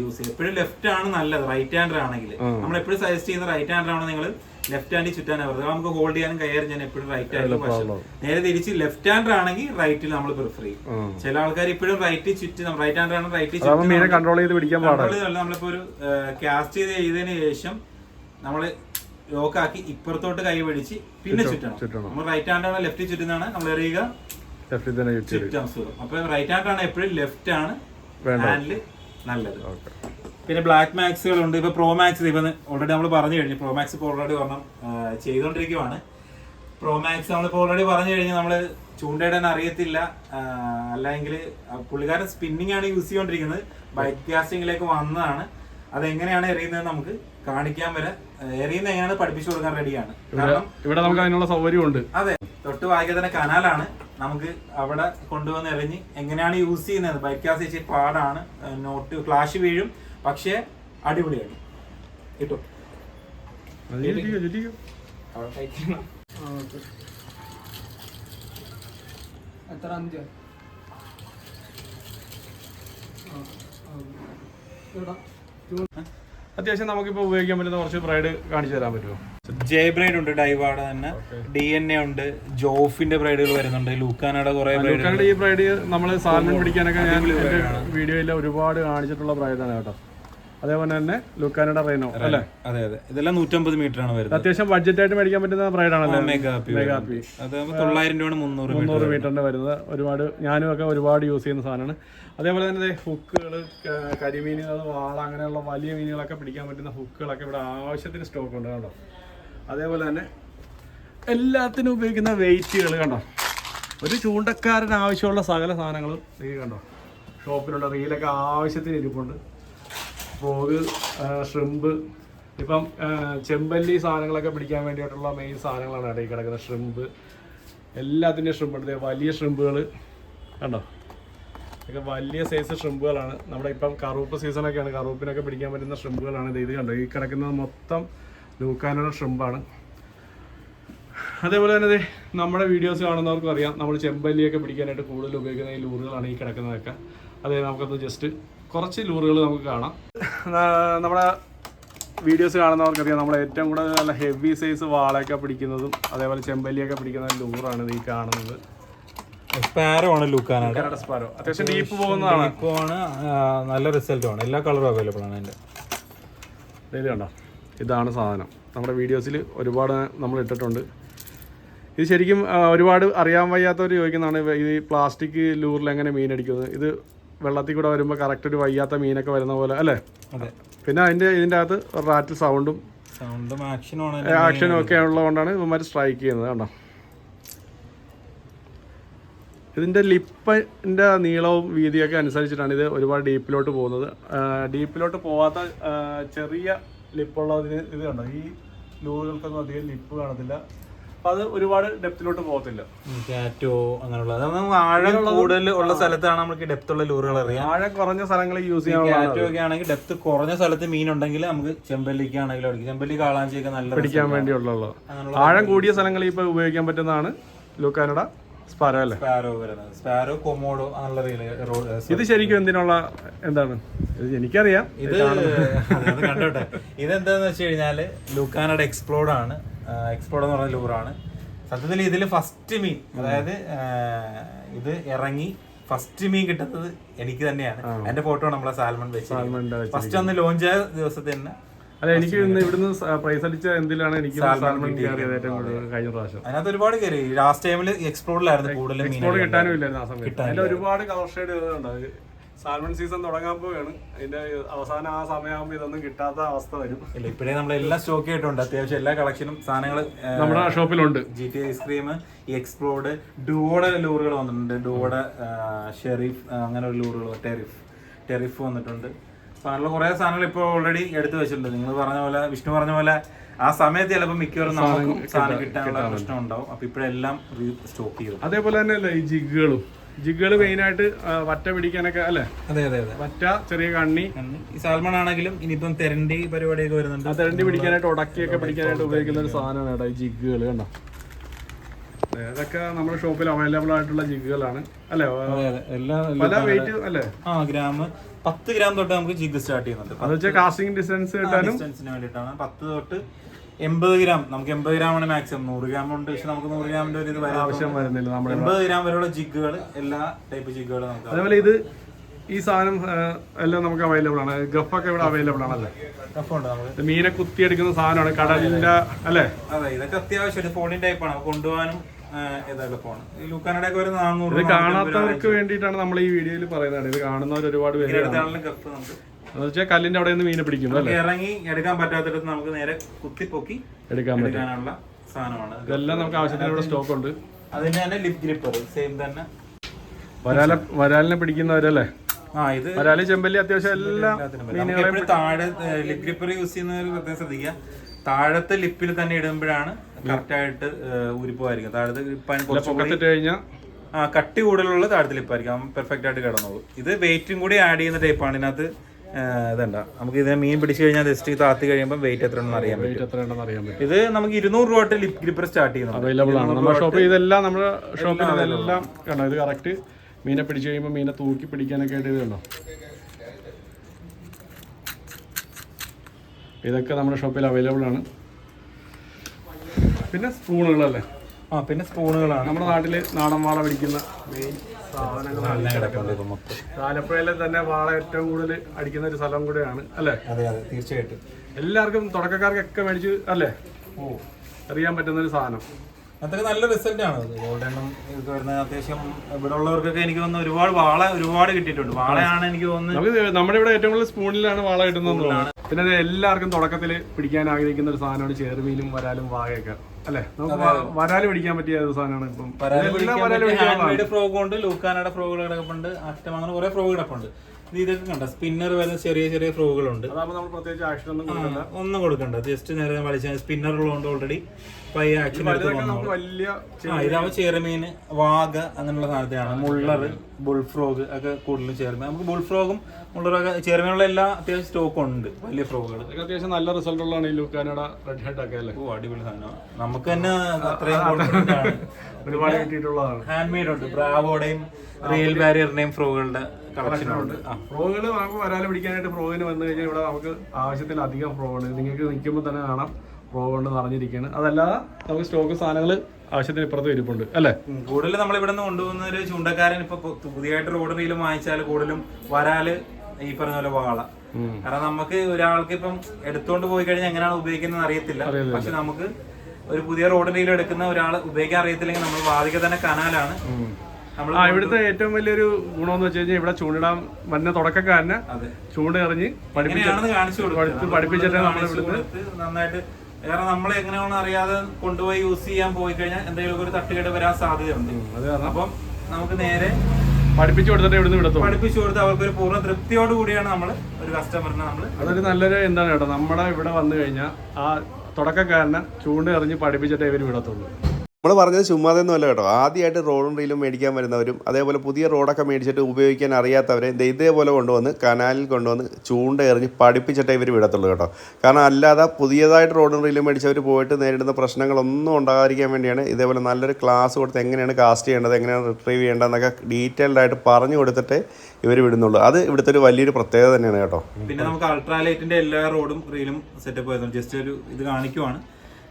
യൂസ് ചെയ്യാം. എപ്പോഴും ലെഫ്റ്റ് ആണ് നല്ലത് റൈറ്റ് ഹാൻഡർ ആണെങ്കിൽ. നമ്മൾ എപ്പോഴും സജസ്റ്റ് ചെയ്യുന്ന റൈറ്റ് ഹാൻഡർ ആണ് നിങ്ങൾ ലെഫ്റ്റ് ഹാൻഡിൽ ചുറ്റാൻ വെറുതെ. നമുക്ക് ഹോൾഡ് ചെയ്യാനും കയറി ഞാൻ എപ്പോഴും റൈറ്റ് ഹാൻഡിൽ പക്ഷേ നേരെ തിരിച്ച് ലെഫ്റ്റ് ഹാൻഡർ ആണെങ്കിൽ റൈറ്റിൽ നമ്മൾ പ്രിഫർ ചെയ്യും. ചില ആൾക്കാർ ഇപ്പോഴും റൈറ്റ് ചുറ്റി റൈറ്റ് ഹാൻഡർ ആണ് റൈറ്റ് മീനെ കൺട്രോൾ ചെയ്ത് പിടിക്കാൻ പാടില്ല ചുറ്റി നമ്മളിപ്പോ ഒരു കാസ്റ്റ് ചെയ്ത് ചെയ്തതിനു ശേഷം നമ്മൾ ലോക്കാക്കി ഇപ്പുറത്തോട്ട് കൈ പിടിച്ച് പിന്നെ ചുറ്റണം. നമ്മൾ റൈറ്റ് ഹാൻഡാണ് ലെഫ്റ്റ് ചുറ്റുന്നതാണ്. നമ്മൾ എറിയുക ലെഫ്റ്റിൽ തന്നെ ചുറ്റി സുഖം അപ്പൊ റൈറ്റ് ഹാൻഡ് ആണ് എപ്പോഴും ലെഫ്റ്റ് ആണ് ഹാൻഡിൽ നല്ലത്. പിന്നെ ബ്ലാക്ക് മാക്സുകളുണ്ട് ഇപ്പൊ പ്രോ മാക്സ് ഇപ്പൊ ഓൾറെഡി നമ്മൾ പറഞ്ഞു കഴിഞ്ഞു. പ്രോ മാക്സ് ഇപ്പോൾ ഓൾറെഡി ഒരെണ്ണം ചെയ്തുകൊണ്ടിരിക്കുവാണ് പ്രോ മാക്സ് നമ്മളിപ്പോൾ ഓൾറെഡി പറഞ്ഞു കഴിഞ്ഞാൽ നമ്മൾ ചൂണ്ടയിടാൻ അറിയത്തില്ല. അല്ലെങ്കിൽ പുള്ളിക്കാരൻ സ്പിന്നിങ് ആണ് യൂസ് ചെയ്തുകൊണ്ടിരിക്കുന്നത് ബൈക്ക് കാസ്റ്റിംഗിലേക്ക് വന്നതാണ്. അതെങ്ങനെയാണ് എറിയുന്നത് നമുക്ക് കാണിക്കാൻ വരെ എറിയുന്ന എങ്ങനെയാണ് പഠിപ്പിച്ചു കൊടുക്കാൻ റെഡിയാണ് കാരണം ഇവിടെ നമുക്ക് അതിനുള്ള സൗകര്യമുണ്ട്. അതെ തൊട്ട് വായിക്കാൻ തന്നെ കനാലാണ്. നമുക്ക് അവിടെ കൊണ്ടുവന്ന് എറിഞ്ഞ് എങ്ങനെയാണ് യൂസ് ചെയ്യുന്നത്. ബൈക്ക് ക്ലാസ് ഇച്ചിരി പാടാണ് നോട്ട് ക്ലാഷ് വീഴും. പക്ഷേ അടിപൊളിയാണ്. കിട്ടും. എത്ര അഞ്ച്? അത്യാവശ്യം നമുക്കിപ്പോൾ ഉപയോഗിക്കാൻ പറ്റുന്ന കുറച്ച് ബ്രൈഡ് കാണിച്ചു തരാൻ പറ്റുമോ? ജെ ബ്രൈഡ് ഉണ്ട് ഡൈവാട തന്നെ. ഡി എൻ എ ഉണ്ട് ജോഫിന്റെ ബ്രൈഡുകൾ വരുന്നുണ്ട് ലൂക്കാനയുടെ കുറെ ലുക്കാനയുടെ ഈ ബ്രൈഡ് നമ്മൾ സാധനം പിടിക്കാനൊക്കെ ഞാൻ വീഡിയോയിൽ ഒരുപാട് കാണിച്ചിട്ടുള്ള ബ്രൈഡാണ് കേട്ടോ. അതേപോലെ തന്നെ ലുക്കാനയുടെ റെനോ അല്ലേ? അതെ അതെ. ഇതെല്ലാം നൂറ്റമ്പത് മീറ്റർ ആണ് വരുന്നത്. അത്യാവശ്യം ബഡ്ജറ്റ് ആയിട്ട് മേടിക്കാൻ പറ്റുന്ന ബ്രൈഡാണല്ലേ ആണല്ലോ. തൊള്ളായിരം രൂപയാണ് മുന്നൂറ് മീറ്ററിന്റെ വരുന്നത്. ഒരുപാട് ഞാനും ഒക്കെ ഒരുപാട് യൂസ് ചെയ്യുന്ന സാധനമാണ്. അതേപോലെ തന്നെ ഹുക്കുകൾ കരിമീനുകൾ വാള അങ്ങനെയുള്ള വലിയ മീനുകളൊക്കെ പിടിക്കാൻ പറ്റുന്ന ഹുക്കുകളൊക്കെ ഇവിടെ ആവശ്യത്തിന് സ്റ്റോക്ക് ഉണ്ട് കണ്ടോ? അതേപോലെ തന്നെ എല്ലാത്തിനും ഉപയോഗിക്കുന്ന വെയിറ്റുകൾ കണ്ടോ? ഒരു ചൂണ്ടക്കാരന് ആവശ്യമുള്ള സകല സാധനങ്ങളും ഈ കണ്ടോ? ഷോപ്പിലുള്ള റീലൊക്കെ ആവശ്യത്തിന് ഇരിപ്പുണ്ട്. ഫ്രോഗ് ഷ്രിമ്പ് ഇപ്പം ചെമ്പല്ലി സാധനങ്ങളൊക്കെ പിടിക്കാൻ വേണ്ടിയിട്ടുള്ള മെയിൻ സാധനങ്ങളാണ് ഇടയിൽ കിടക്കുന്നത് ഷ്രിമ്പ് എല്ലാത്തിന്റെയും ഷ്രിമ്പ് ഉണ്ട്. വലിയ ഷ്രിമ്പുകൾ കണ്ടോ? ഇതൊക്കെ വലിയ സൈസ് ഷ്രിമ്പുകളാണ് നമ്മുടെ ഇപ്പം കറുപ്പ് സീസണൊക്കെയാണ് കറുപ്പിനൊക്കെ പിടിക്കാൻ പറ്റുന്ന ഷ്രിമ്പുകളാണ് ഇത്. ഇത് കണ്ടോ? ഈ കിടക്കുന്നത് മൊത്തം ലൂക്കാനുള്ള ഷ്രിമ്പാണ് അതേപോലെ തന്നെ നമ്മുടെ വീഡിയോസ് കാണുന്നവർക്കും അറിയാം. നമ്മൾ ചെമ്പല്ലിയൊക്കെ പിടിക്കാനായിട്ട് കൂടുതൽ ഉപയോഗിക്കുന്ന ഈ ലൂറുകളാണ് ഈ കിടക്കുന്നതൊക്കെ. അതായത് നമുക്കൊന്ന് ജസ്റ്റ് കുറച്ച് ലൂറുകൾ നമുക്ക് കാണാം. നമ്മുടെ വീഡിയോസ് കാണുന്നവർക്കറിയാം നമ്മൾ ഏറ്റവും കൂടുതൽ നല്ല ഹെവി സൈസ് വാളയൊക്കെ പിടിക്കുന്നതും അതേപോലെ ചെമ്പല്ലിയൊക്കെ പിടിക്കുന്ന ലൂറാണ് ഇത് ഈ കാണുന്നത്. സ്പാരോ ആണ് ലൂക്കാനാട് കനഡ സ്പാരോ അത്യാവശ്യം ഡീപ്പ് പോകുന്നതാണ്. ഇപ്പോൾ ആണ് നല്ല റിസൾട്ട് ആണ്. എല്ലാ കളറും അവൈലബിൾ ആണ് അതിന്റെ. ഇത് കണ്ടോ? ഇതാണ് സാധനം. നമ്മുടെ വീഡിയോസിൽ ഒരുപാട് നമ്മൾ ഇട്ടിട്ടുണ്ട്. ഇത് ശരിക്കും ഒരുപാട് അറിയാൻ വയ്യാത്തവർ ചോദിക്കുന്നതാണ് ഈ പ്ലാസ്റ്റിക് ലൂറിൽ എങ്ങനെ മീൻ അടിക്കുന്നത്? ഇത് വെള്ളത്തിൽ കൂടെ വരുമ്പോൾ കറക്റ്റ് ഒരു വയ്യാത്ത മീനൊക്കെ വരുന്ന പോലെ അല്ലേ? അതെ. പിന്നെ അതിന്റെ ഇതിന്റെ അകത്ത് റാറ്റിൽ സൗണ്ടും സൗണ്ടും ആക്ഷനും ഒക്കെ ഉള്ളതുകൊണ്ടാണ് ഇവന്മാർ സ്ട്രൈക്ക് ചെയ്യുന്നത് കണ്ടോ? ഇതിന്റെ ലിപ്പിന്റെ നീളവും വീതിയൊക്കെ അനുസരിച്ചിട്ടാണ് ഇത് ഒരുപാട് ഡീപ്പിലോട്ട് പോകുന്നത്. ഡീപ്പിലോട്ട് പോവാത്ത ചെറിയ ലിപ്പുള്ളതിന് ഇത് കണ്ടോ? ഈ ലൂറുകൾക്കൊന്നും അധികം ലിപ്പ് കാണത്തില്ല. അപ്പം അത് ഒരുപാട് ഡെപ്തിലോട്ട് പോകത്തില്ല. കാറ്റോ അങ്ങനെയുള്ള നമുക്ക് ആഴം കൂടുതൽ ഉള്ള സ്ഥലത്താണ് നമുക്ക് ഡെപ്ത് ഉള്ള ലൂറുകൾ അറിയാം. ആഴം കുറഞ്ഞ സ്ഥലങ്ങളിൽ യൂസ് ചെയ്യാൻ കാറ്റോ ഒക്കെ ആണെങ്കിൽ ഡെപ്ത് കുറഞ്ഞ സ്ഥലത്ത് മീൻ ഉണ്ടെങ്കിൽ നമുക്ക് ചെമ്പല്ലിക്ക് ആണെങ്കിലും അടിക്കും. ചെമ്പല്ലി കാളാഞ്ചിയൊക്കെ നല്ല പിടിക്കാൻ വേണ്ടിയുള്ള ആഴം കൂടിയ സ്ഥലങ്ങളിൽ ഇപ്പൊ ഉപയോഗിക്കാൻ പറ്റുന്നതാണ് ലൂക്കാനഡ സ്പാരോ അല്ലേ? സ്പാരോ വരുന്നത്. സ്പാരോ കൊമോഡോ അങ്ങനെയുള്ള ഇത് ശരിക്കും എന്തിനുള്ള എന്താണ്? ഇത് എനിക്കറിയാം. ഇത് <laughs> കണ്ടോട്ടെ. ഇതെന്താന്ന് വെച്ച് കഴിഞ്ഞാൽ ലൂക്കാനയുടെ എക്സ്പ്ലോർഡ് ആണ്. എക്സ്പ്ലോഡ് എന്ന് പറഞ്ഞ ലൂറാണ് സത്യത്തിൽ ഇതിൽ ഫസ്റ്റ് മീൻ അതായത് ഇത് ഇറങ്ങി ഫസ്റ്റ് മീൻ കിട്ടുന്നത് എനിക്ക് തന്നെയാണ്. എന്റെ ഫോട്ടോ നമ്മളെ സാൽമൺ വെച്ച് ഫസ്റ്റ് ഒന്ന് ലോഞ്ച് ആയ ദിവസത്തെ തന്നെ അല്ല എനിക്ക് ഇന്ന് ഇവിടുന്ന് പ്രൈസ് അടിച്ച എന്തിലാണ് എനിക്ക് സാൽമൺ കയറിയത് ഏറ്റവും കൂടുതൽ കഴിഞ്ഞ പ്രാവശ്യം? അതിനകത്ത് ഒരുപാട് കയറി ലാസ്റ്റ് ടൈമിൽ എക്സ്പ്ലോഡിലായിരുന്നു കൂടുതൽ ഇപ്പോൾ കിട്ടാനും ഇല്ലായിരുന്നു ആ സമയത്ത്. അതിൽ ഒരുപാട് കവർ ഷെയ്ഡ് സാൽമൺ സീസൺ തുടങ്ങാൻ പോവുകയാണ്. അതിന്റെ അവസാനം ആ സമയമാകുമ്പോൾ ഇതൊന്നും കിട്ടാത്ത അവസ്ഥ വരും. ഇല്ല ഇപ്പോഴേ നമ്മളെല്ലാം സ്റ്റോക്ക് ആയിട്ടുണ്ട്. അത്യാവശ്യം എല്ലാ കളക്ഷനും സാധനങ്ങൾ നമ്മുടെ ഷോപ്പിലുണ്ട്. ജി ടി ഐസ്ക്രീം ഈ എക്സ്പ്ലോർഡ് ഡുവോടെ ലൂറുകൾ വന്നിട്ടുണ്ട്. ഡുവോടെ ഷെറീഫ് അങ്ങനെ ഒരു ലൂറുകൾ ടെറിഫ് ടെറിഫ് വന്നിട്ടുണ്ട്. അപ്പൊ അങ്ങനെയുള്ള കുറെ സാധനങ്ങൾ ഇപ്പോൾ ഓൾറെഡി എടുത്തു വെച്ചിട്ടുണ്ട്. നിങ്ങൾ പറഞ്ഞ പോലെ വിഷ്ണു പറഞ്ഞ പോലെ ആ സമയത്ത് ചിലപ്പോൾ മിക്കവാറും നമുക്ക് സാധനം കിട്ടാനുള്ള പ്രശ്നം ഉണ്ടാവും അപ്പൊ ഇപ്പോഴെല്ലാം സ്റ്റോക്ക് ചെയ്തു. അതേപോലെ തന്നെ അല്ലേ ഈ ജിഗുകളും ജിഗുകൾ മെയിനായിട്ട് വറ്റ പിടിക്കാനൊക്കെ അല്ലേ? അതെ അതെ അതെ. വറ്റ ചെറിയ കണ്ണി. ഈ സാൽമൺ ആണെങ്കിലും ഇനിയിപ്പം തെരണ്ടി പരിപാടിയൊക്കെ വരുന്നുണ്ട്. തിരണ്ടി പിടിക്കാനായിട്ട് ഉടക്കിയൊക്കെ പിടിക്കാനായിട്ട് ഉപയോഗിക്കുന്ന ഒരു സാധനമാണ് കേട്ടോ ഈ ജിഗുകൾ കണ്ടോ? ഇതൊക്കെ നമ്മുടെ ഷോപ്പിൽ അവൈലബിൾ ആയിട്ടുള്ള ജിഗുകളാണ് അല്ലേ? പല വെയിറ്റ് അല്ലേ? ആ ഗ്രാം പത്ത് ഗ്രാം തൊട്ട് നമുക്ക് ജിഗ് സ്റ്റാർട്ട് ചെയ്യുന്നുണ്ട്. അത് വെച്ചാൽ കാസ്റ്റിംഗ് ഡിസ്റ്റൻസ് കിട്ടാനും ഡിസ്റ്റൻസിന് വേണ്ടിയിട്ടാണ്. പത്ത് തൊട്ട് എൺപത് ഗ്രാം നമുക്ക് എൺപത് ഗ്രാം ആണ് മാക്സിമം നൂറ് ഗ്രാം ഉണ്ട് പക്ഷെ നമുക്ക് നൂറ് ഗ്രാമിന്റെ ഒരു ഇത് ആവശ്യം വരുന്നില്ല നമ്മുടെ എൺപത് ഗ്രാം വരെയുള്ള ജിഗുകൾ എല്ലാ ടൈപ്പ് ജിഗുകളും നമുക്ക് അതേപോലെ ഇത് ഈ സാധനം എല്ലാം നമുക്ക് അവൈലബിൾ ആണ്. ഗഫ് ഒക്കെ ഇവിടെ അവൈലബിൾ ആണല്ലേ? മീനെ കുത്തിയെടുക്കുന്ന സാധനമാണ് കടലിന്റെ അല്ലേ? അതെ ഇതൊക്കെ അത്യാവശ്യം ഫോണിൻ ടൈപ്പാണ് കൊണ്ടുപോകാനും ഇത് ഒരു കാണാത്തവർക്ക് വേണ്ടിയിട്ടാണ് നമ്മൾ ഈ വീഡിയോയിൽ പറയുന്നത്. ഇത് കാണുന്നവർ ഒരുപാട് പേര് എന്ന് വെച്ചാൽ കല്ലിന്റെ അവിടെ നിന്ന് മീൻ പിടിക്കുന്നു അല്ലേ? ഇറങ്ങി എടുക്കാൻ പറ്റാത്തിടത്ത് നമുക്ക് നേരെ കുത്തിപ്പൊക്കി എടുക്കാൻ പറ്റാനുള്ള സാധനമാണ്. ഇതെല്ലാം നമുക്ക് ആവശ്യത്തിന് ഇവിടെ സ്റ്റോക്ക് ഉണ്ട്. അതിന്റെ തന്നെ ലിപ് ഗ്രിപ്പർ സെയിം തന്നെ. വരാല വരാലിനെ പിടിക്കുന്നവരല്ലേ? ആ ഇത് വരാലി ചെമ്പല്ലി അത്യാവശ്യം എല്ലാം താഴെ ലിപ് ഗ്രിപ്പർ യൂസ് ചെയ്യുന്നവർ പ്രത്യേകം ശ്രദ്ധിക്കുക. താഴത്തെ ലിപ്പിൽ തന്നെ ഇടുമ്പോഴാണ് കറക്റ്റ് ആയിട്ട് ഉരിപ്പോയിരിക്കും താഴത്തെ കഴിഞ്ഞാൽ ആ കട്ടി കൂടുതലുള്ള താഴത്തെ ലിപ്പായിരിക്കും പെർഫെക്റ്റ് ആയിട്ട് കിടന്നോളൂ. ഇത് വെയിറ്റും കൂടി ആഡ് ചെയ്യുന്ന ടൈപ്പാണ് ഇതിനകത്ത് ഇതുണ്ട. നമുക്ക് ഇതിനെ മീൻ പിടിച്ചു കഴിഞ്ഞാൽ ജസ്റ്റ് താത്തി കഴിയുമ്പോൾ വെയിറ്റ് എത്ര ഉണ്ടെന്ന് അറിയാൻ വെയിറ്റ് എത്ര ഉണ്ടെന്ന് അറിയാൻ പറ്റും. ഇത് നമുക്ക് ഇരുന്നൂറ് രൂപ തൊട്ട് ലിപ് ഗ്രിപ്പർ സ്റ്റാർട്ട് ചെയ്യുന്നത് അവൈലബിൾ ആണ്. നമ്മുടെ ഷോപ്പിൽ ഇതെല്ലാം നമ്മുടെ ഷോപ്പിൽ ഇതെല്ലാം കണ്ടോ? ഇത് കറക്റ്റ് മീനെ പിടിച്ചു കഴിയുമ്പോൾ മീനെ തൂക്കി പിടിക്കാനൊക്കെ ആയിട്ട് ഇത് കണ്ടോ? ഇതൊക്കെ നമ്മുടെ ഷോപ്പിൽ അവൈലബിൾ ആണ്. പിന്നെ സ്പൂണുകളല്ലേ ആ പിന്നെ സ്പൂണുകളാണ് നമ്മുടെ നാട്ടിൽ നാടൻ വാള പിടിക്കുന്ന മെയിൻ സാധനങ്ങളാണ് ഇത് ആലപ്പുഴയിലെ തന്നെ വാള ഏറ്റവും കൂടുതൽ അടിക്കുന്ന ഒരു സ്ഥലം കൂടെയാണ് അല്ലേ? അതെ അതെ തീർച്ചയായിട്ടും. എല്ലാവർക്കും തുടക്കക്കാർക്കൊക്കെ മേടിച്ച് അല്ലേ? ഓ. അറിയാൻ പറ്റുന്ന ഒരു സാധനം. അതൊക്കെ നല്ല റിസൾട്ട് ആണ് ഗോൾഡ് എണ്ണം ഇതൊക്കെ വരുന്നത് അത്യാവശ്യം ഇവിടെ ഉള്ളവർക്കൊക്കെ എനിക്ക് തോന്നുന്നു ഒരുപാട് വാള ഒരുപാട് കിട്ടിയിട്ടുണ്ട്. വാളയാണ് എനിക്ക് തോന്നുന്നത് നമ്മുടെ ഇവിടെ ഏറ്റവും കൂടുതൽ സ്പൂണിലാണ് വാള കിട്ടുന്നത് പിന്നെ എല്ലാവർക്കും തുടക്കത്തിൽ പിടിക്കാൻ ആഗ്രഹിക്കുന്ന ഒരു സാധനമാണ് ചേർമീനും വരാലും വാഴയൊക്കെ. അല്ലേ? നമുക്ക് വരാൽ പിടിക്കാൻ പറ്റിയ സാധനമാണ് ഇപ്പം. ഫ്രോഗുണ്ട് വരാൽ പിടിക്കാൻ ഹാൻഡ് മെയ്ഡ് ഫ്രോഗ് ഉണ്ട് ലൂക്കാനയുടെ ഫ്രോഗുകൾ കിടപ്പുണ്ട് അറ്റം അങ്ങനെ കുറെ ഫ്രോഗ് കിടപ്പുണ്ട്. ഇതൊക്കെ കണ്ട. സ്പിന്നർ വരുന്ന ചെറിയ ചെറിയ ആക്ഷൻ ഒന്നും കൊടുക്കണ്ട. ജസ്റ്റ് നേരെ വലിച്ച സ്പിന്നർ ഉള്ളതുകൊണ്ട് ഓൾറെഡി പയ്യ ആക്ഷൻ ഇതാവുമ്പോൾ ചെറുമീന് വാഗ അങ്ങനെയുള്ള സാധനത്തെയാണ് മുള്ളർ ബുൾ ഫ്രോഗ് ഒക്കെ കൂടുതലും ചേർമീൻ. നമുക്ക് ബുൾ ഫ്രോഗും ഉള്ളവരൊക്കെ ചേർന്നുള്ള എല്ലാ അത്യാവശ്യം സ്റ്റോക്കും ഉണ്ട്. വലിയ ഫ്രോഗുകൾ അത്യാവശ്യം നല്ല റിസൾട്ട് ഉള്ളതാണ് ഈ ലുക്കാനട റെഡ് ഹെഡ് ഒക്കെ അല്ലേ? ഓ അടിപൊളി സാധനമാണ് നമുക്ക് തന്നെ അത്രയും ഒരുപാട് കിട്ടിയിട്ടുള്ളതാണ്. ഹാൻഡ് മെയ്ഡ് ഉണ്ട്. ബ്രാവോടെയും റിയൽ ബാരിയറിന്റെയും ഫ്രോഗുകളുടെ ആ. ഫ്രോഗുകൾ നമുക്ക് വരാൽ പിടിക്കാനായിട്ട് ഫ്രോഗിന് വന്നു കഴിഞ്ഞാൽ ഇവിടെ നമുക്ക് ആവശ്യത്തിലധികം ഫ്രോഗുണ്ട് നിങ്ങൾക്ക് നിൽക്കുമ്പോൾ തന്നെ കാണാം ഫ്രോഗ് കൊണ്ട് നിറഞ്ഞിരിക്കുകയാണ് അതല്ലാതെ നമുക്ക് സ്റ്റോക്ക് സാധനങ്ങൾ ആവശ്യത്തിന് ഇപ്പുറത്ത് ഇരിപ്പുണ്ട്. അല്ലേ? കൂടുതൽ കൂടുതലും നമ്മൾ ഇവിടെ നിന്ന് കൊണ്ടുപോകുന്ന ഒരു ചൂണ്ടക്കാരൻ ഇപ്പൊ പുതിയായിട്ട് പുതിയതായിട്ട് റോഡ് റീലും വാങ്ങിച്ചാൽ കൂടുതലും വരാൽ ഈ പറഞ്ഞ പോലെ വാള. കാരണം നമുക്ക് ഒരാൾക്ക് ഇപ്പം എടുത്തോണ്ട് പോയി കഴിഞ്ഞാൽ എങ്ങനെയാണ് ഉപയോഗിക്കുന്നത് അറിയത്തില്ല. പക്ഷെ നമുക്ക് ഒരു പുതിയ റോഡ് റീൽ എടുക്കുന്ന ഒരാൾ ഉപയോഗിക്കാൻ അറിയത്തില്ലെങ്കിൽ നമ്മൾ വാതിക തന്നെ കനാലാണ്. ആ ഇവിടുത്തെ ഏറ്റവും വലിയൊരു ഗുണമെന്ന് വെച്ച് കഴിഞ്ഞാൽ ഇവിടെ ചൂണ്ടിടാൻ വന്ന തുടക്കക്കാരന് അതെ. ചൂണ്ട എറിഞ്ഞ് പഠിപ്പിച്ച് പഠിപ്പിച്ചിട്ട് നമ്മൾ നന്നായിട്ട്. കാരണം നമ്മൾ എങ്ങനെയാണെന്ന് അറിയാതെ കൊണ്ടുപോയി യൂസ് ചെയ്യാൻ പോയി കഴിഞ്ഞാൽ എന്തെങ്കിലും ഒരു തട്ടുകേട് വരാൻ സാധ്യതയുണ്ട്. അപ്പം നമുക്ക് നേരെ പഠിപ്പിച്ചു കൊടുത്തിട്ട് ഇവിടുന്ന് വിടത്തു പഠിപ്പിച്ചു കൊടുത്ത് അവർക്ക് ഒരു പൂർണ തൃപ്തിയോട് കൂടിയാണ് നമ്മൾ ഒരു കസ്റ്റമറിനെ നമ്മൾ അതൊരു നല്ലൊരു എന്താണ് കേട്ടോ? നമ്മുടെ ഇവിടെ വന്നു കഴിഞ്ഞാൽ ആ തുടക്കക്കാരനെ ചൂണ്ട എറിഞ്ഞ് പഠിപ്പിച്ചിട്ടേ ഇവർ വിടത്തുള്ളൂ. നമ്മൾ പറഞ്ഞത് ചുമ്മാതെന്നല്ല കേട്ടോ. ആദ്യമായിട്ട് റോഡും റീലും മേടിക്കാൻ വരുന്നവരും അതേപോലെ പുതിയ റോഡൊക്കെ മേടിച്ചിട്ട് ഉപയോഗിക്കാൻ അറിയാത്തവരെ ഇതേപോലെ കൊണ്ടുവന്ന് കനാലിൽ കൊണ്ടുവന്ന് ചൂണ്ട എറിഞ്ഞ് പഠിപ്പിച്ചിട്ടേ ഇവർ വിടത്തുള്ളൂ കേട്ടോ. കാരണം അല്ലാതെ പുതിയതായിട്ട് റോഡും റീലും മേടിച്ചവർ പോയിട്ട് നേരിടുന്ന പ്രശ്നങ്ങളൊന്നും ഉണ്ടാകാതിരിക്കാൻ വേണ്ടിയാണ് ഇതേപോലെ നല്ലൊരു ക്ലാസ് കൊടുത്ത് എങ്ങനെയാണ് കാസ്റ്റ് ചെയ്യേണ്ടത് എങ്ങനെയാണ് റിട്രീവ് ചെയ്യേണ്ടതെന്നൊക്കെ ഡീറ്റെയിൽഡ് ആയിട്ട് പറഞ്ഞു കൊടുത്തിട്ടേ ഇവർ വിടുന്നുള്ളൂ. അത് ഇവിടുത്തെ ഒരു വലിയൊരു പ്രത്യേകത തന്നെയാണ് കേട്ടോ. പിന്നെ നമുക്ക് അൾട്രാലൈറ്റിന്റെ എല്ലാ റോഡും റീലും സെറ്റപ്പ് ആയിരുന്നു. ജസ്റ്റ് ഒരു ഇത് കാണിക്കുവാണ്.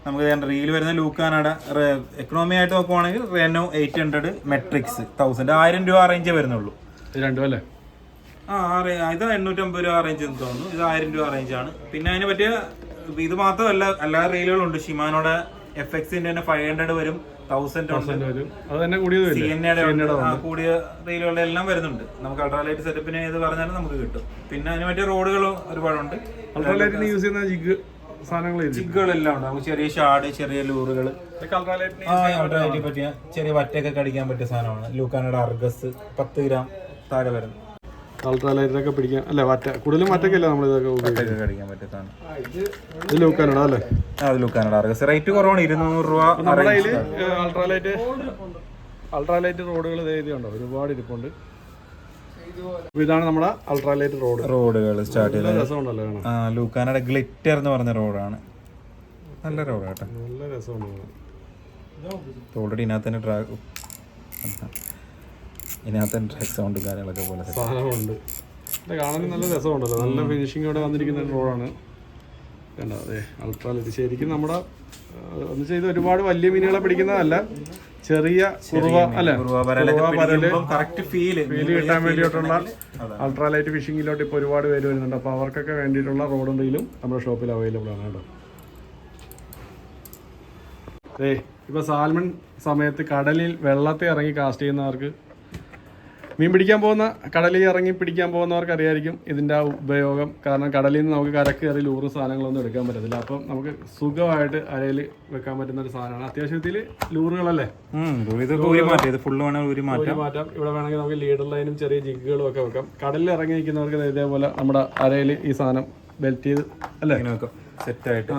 നമുക്ക് റീൽ വരുന്ന ലൂക്കാനാട എക്കണോമി ആയിട്ട് നോക്കുവാണെങ്കിൽ Reno eight hundred metrics thousand ആയിരം രൂപ റേഞ്ചേ വരുന്നുള്ളൂ. രണ്ടും അല്ലേ? ആ ഇത് എണ്ണൂറ്റമ്പത് രൂപ റേഞ്ച് എന്ന് തോന്നുന്നു. ഇത് ആയിരം രൂപ റേഞ്ച് ആണ്. പിന്നെ അതിന് പറ്റിയ ഇത് മാത്രമല്ല എല്ലാ റീലുകളുണ്ട്. ഷിമാനോടെ എഫ് എക്സിന്റെ തന്നെ ഫൈവ് ഹൺഡ്രഡ് വരും തൗസൻഡ് കൂടിയ റീലുകളുടെ എല്ലാം വരുന്നുണ്ട്. നമുക്ക് അൾട്രാലൈറ്റ് സെറ്റപ്പിന് ഏത് പറഞ്ഞാലും നമുക്ക് കിട്ടും. പിന്നെ അതിന് പറ്റിയ റോഡുകളും ഒരുപാടുണ്ട്. അൾട്രാലൈറ്റിന് യൂസ് ചെയ്യുന്ന ജിഗ് സാധനങ്ങൾ ഇത് ജിഗുകളെല്ലാം ഉണ്ട്. നമുക്ക് ചെറിയ ഷാഡ് ചെറിയ ലൂറുകൾ പറ്റിയ ചെറിയ വറ്റയൊക്കെ കടിക്കാൻ പറ്റിയ സാധനമാണ്. ലൂക്കാനയുടെ അർഗസ് പത്ത് ഗ്രാം താഴെ വരുന്നു അൾട്രാലൈറ്റിലൊക്കെ പിടിക്കാൻ അല്ല വറ്റ കൂടുതലും വറ്റക്കല്ല നമ്മൾ ഇതൊക്കെ ഉപയോഗിക്കാൻ വറ്റയൊക്കെ കടിക്കാൻ പറ്റിയ സാധനം. ഇത് ലൂക്കാനാണ് അല്ലേ? അത് ലൂക്കാനയുടെ അർഗസ്. റേറ്റ് കുറവാണ്. ഇരുന്നൂറ് രൂപ നമ്മുടെ അൾട്രാലൈറ്റ് അൾട്രാലൈറ്റ് റോഡുകൾ ഇതുണ്ടോ ഒരുപാട് ഇരിപ്പുണ്ട്. ഇതാണ് നമ്മുടെ അൾട്രാലൈറ്റ് റോഡ് റോഡുകൾ സ്റ്റാർട്ട് രസമുണ്ടല്ലോ ആ ലൂക്കാനയുടെ ഗ്ലിറ്റർ എന്ന് പറഞ്ഞ റോഡാണ്. നല്ല റോഡ് കേട്ടോ. നല്ല രസമാണ് ഓൾറെഡി ഇതിനകത്ത് തന്നെ ട്രാക്ക് ഇതിനകത്ത് തന്നെ ട്രാക്ക് സൗണ്ടും കാര്യങ്ങളൊക്കെ പോലെ സാധനമുണ്ട്. കാണാൻ നല്ല രസമുണ്ടല്ലോ. നല്ല ഫിനിഷിങ്ങോടെ വന്നിരിക്കുന്ന റോഡാണ് കണ്ടോ? അതെ അൾട്രാലൈറ്റ് ശരിക്കും നമ്മുടെ ഒന്ന് ചെയ്ത് ഒരുപാട് വലിയ മീനുകളെ പിടിക്കുന്നതല്ല ചെറിയ കുറുവ അല്ലെ? ഫീൽ ഫീൽ കിട്ടാൻ വേണ്ടിയിട്ടുള്ള അൾട്രാലൈറ്റ് ഫിഷിങ്ങിലോട്ട് ഇപ്പോൾ ഒരുപാട് പേര് വരുന്നുണ്ട്. അപ്പോൾ അവർക്കൊക്കെ വേണ്ടിയിട്ടുള്ള റോഡും റീലും നമ്മുടെ ഷോപ്പിൽ അവൈലബിൾ ആണ് കേട്ടോ. ഏ ഇപ്പോൾ സാൽമൺ സമയത്ത് കടലിൽ വെള്ളത്തെ ഇറങ്ങി കാസ്റ്റ് ചെയ്യുന്നവർക്ക് മീൻ പിടിക്കാൻ പോകുന്ന കടലിൽ ഇറങ്ങി പിടിക്കാൻ പോകുന്നവർക്ക് അറിയായിരിക്കും ഇതിന്റെ ഉപയോഗം. കാരണം കടലിൽ നിന്ന് നമുക്ക് കരക്ക് കയറി ലൂറും സാധനങ്ങളൊന്നും എടുക്കാൻ പറ്റത്തില്ല. അപ്പം നമുക്ക് സുഖമായിട്ട് അരയിൽ വെക്കാൻ പറ്റുന്ന ഒരു സാധനമാണ്. അത്യാവശ്യത്തിൽ ലൂറുകളല്ലേ? മാറ്റാം. ഇവിടെ വേണമെങ്കിൽ നമുക്ക് ലീഡർ ലൈനും ചെറിയ ജിഗുകളും ഒക്കെ വെക്കാം. കടലിൽ ഇറങ്ങി നിൽക്കുന്നവർക്ക് ഇതേപോലെ നമ്മുടെ അരയിൽ ഈ സാധനം ബെൽറ്റ് ചെയ്ത് അല്ലേ? വെക്കാം. സെറ്റ് ആയിട്ട്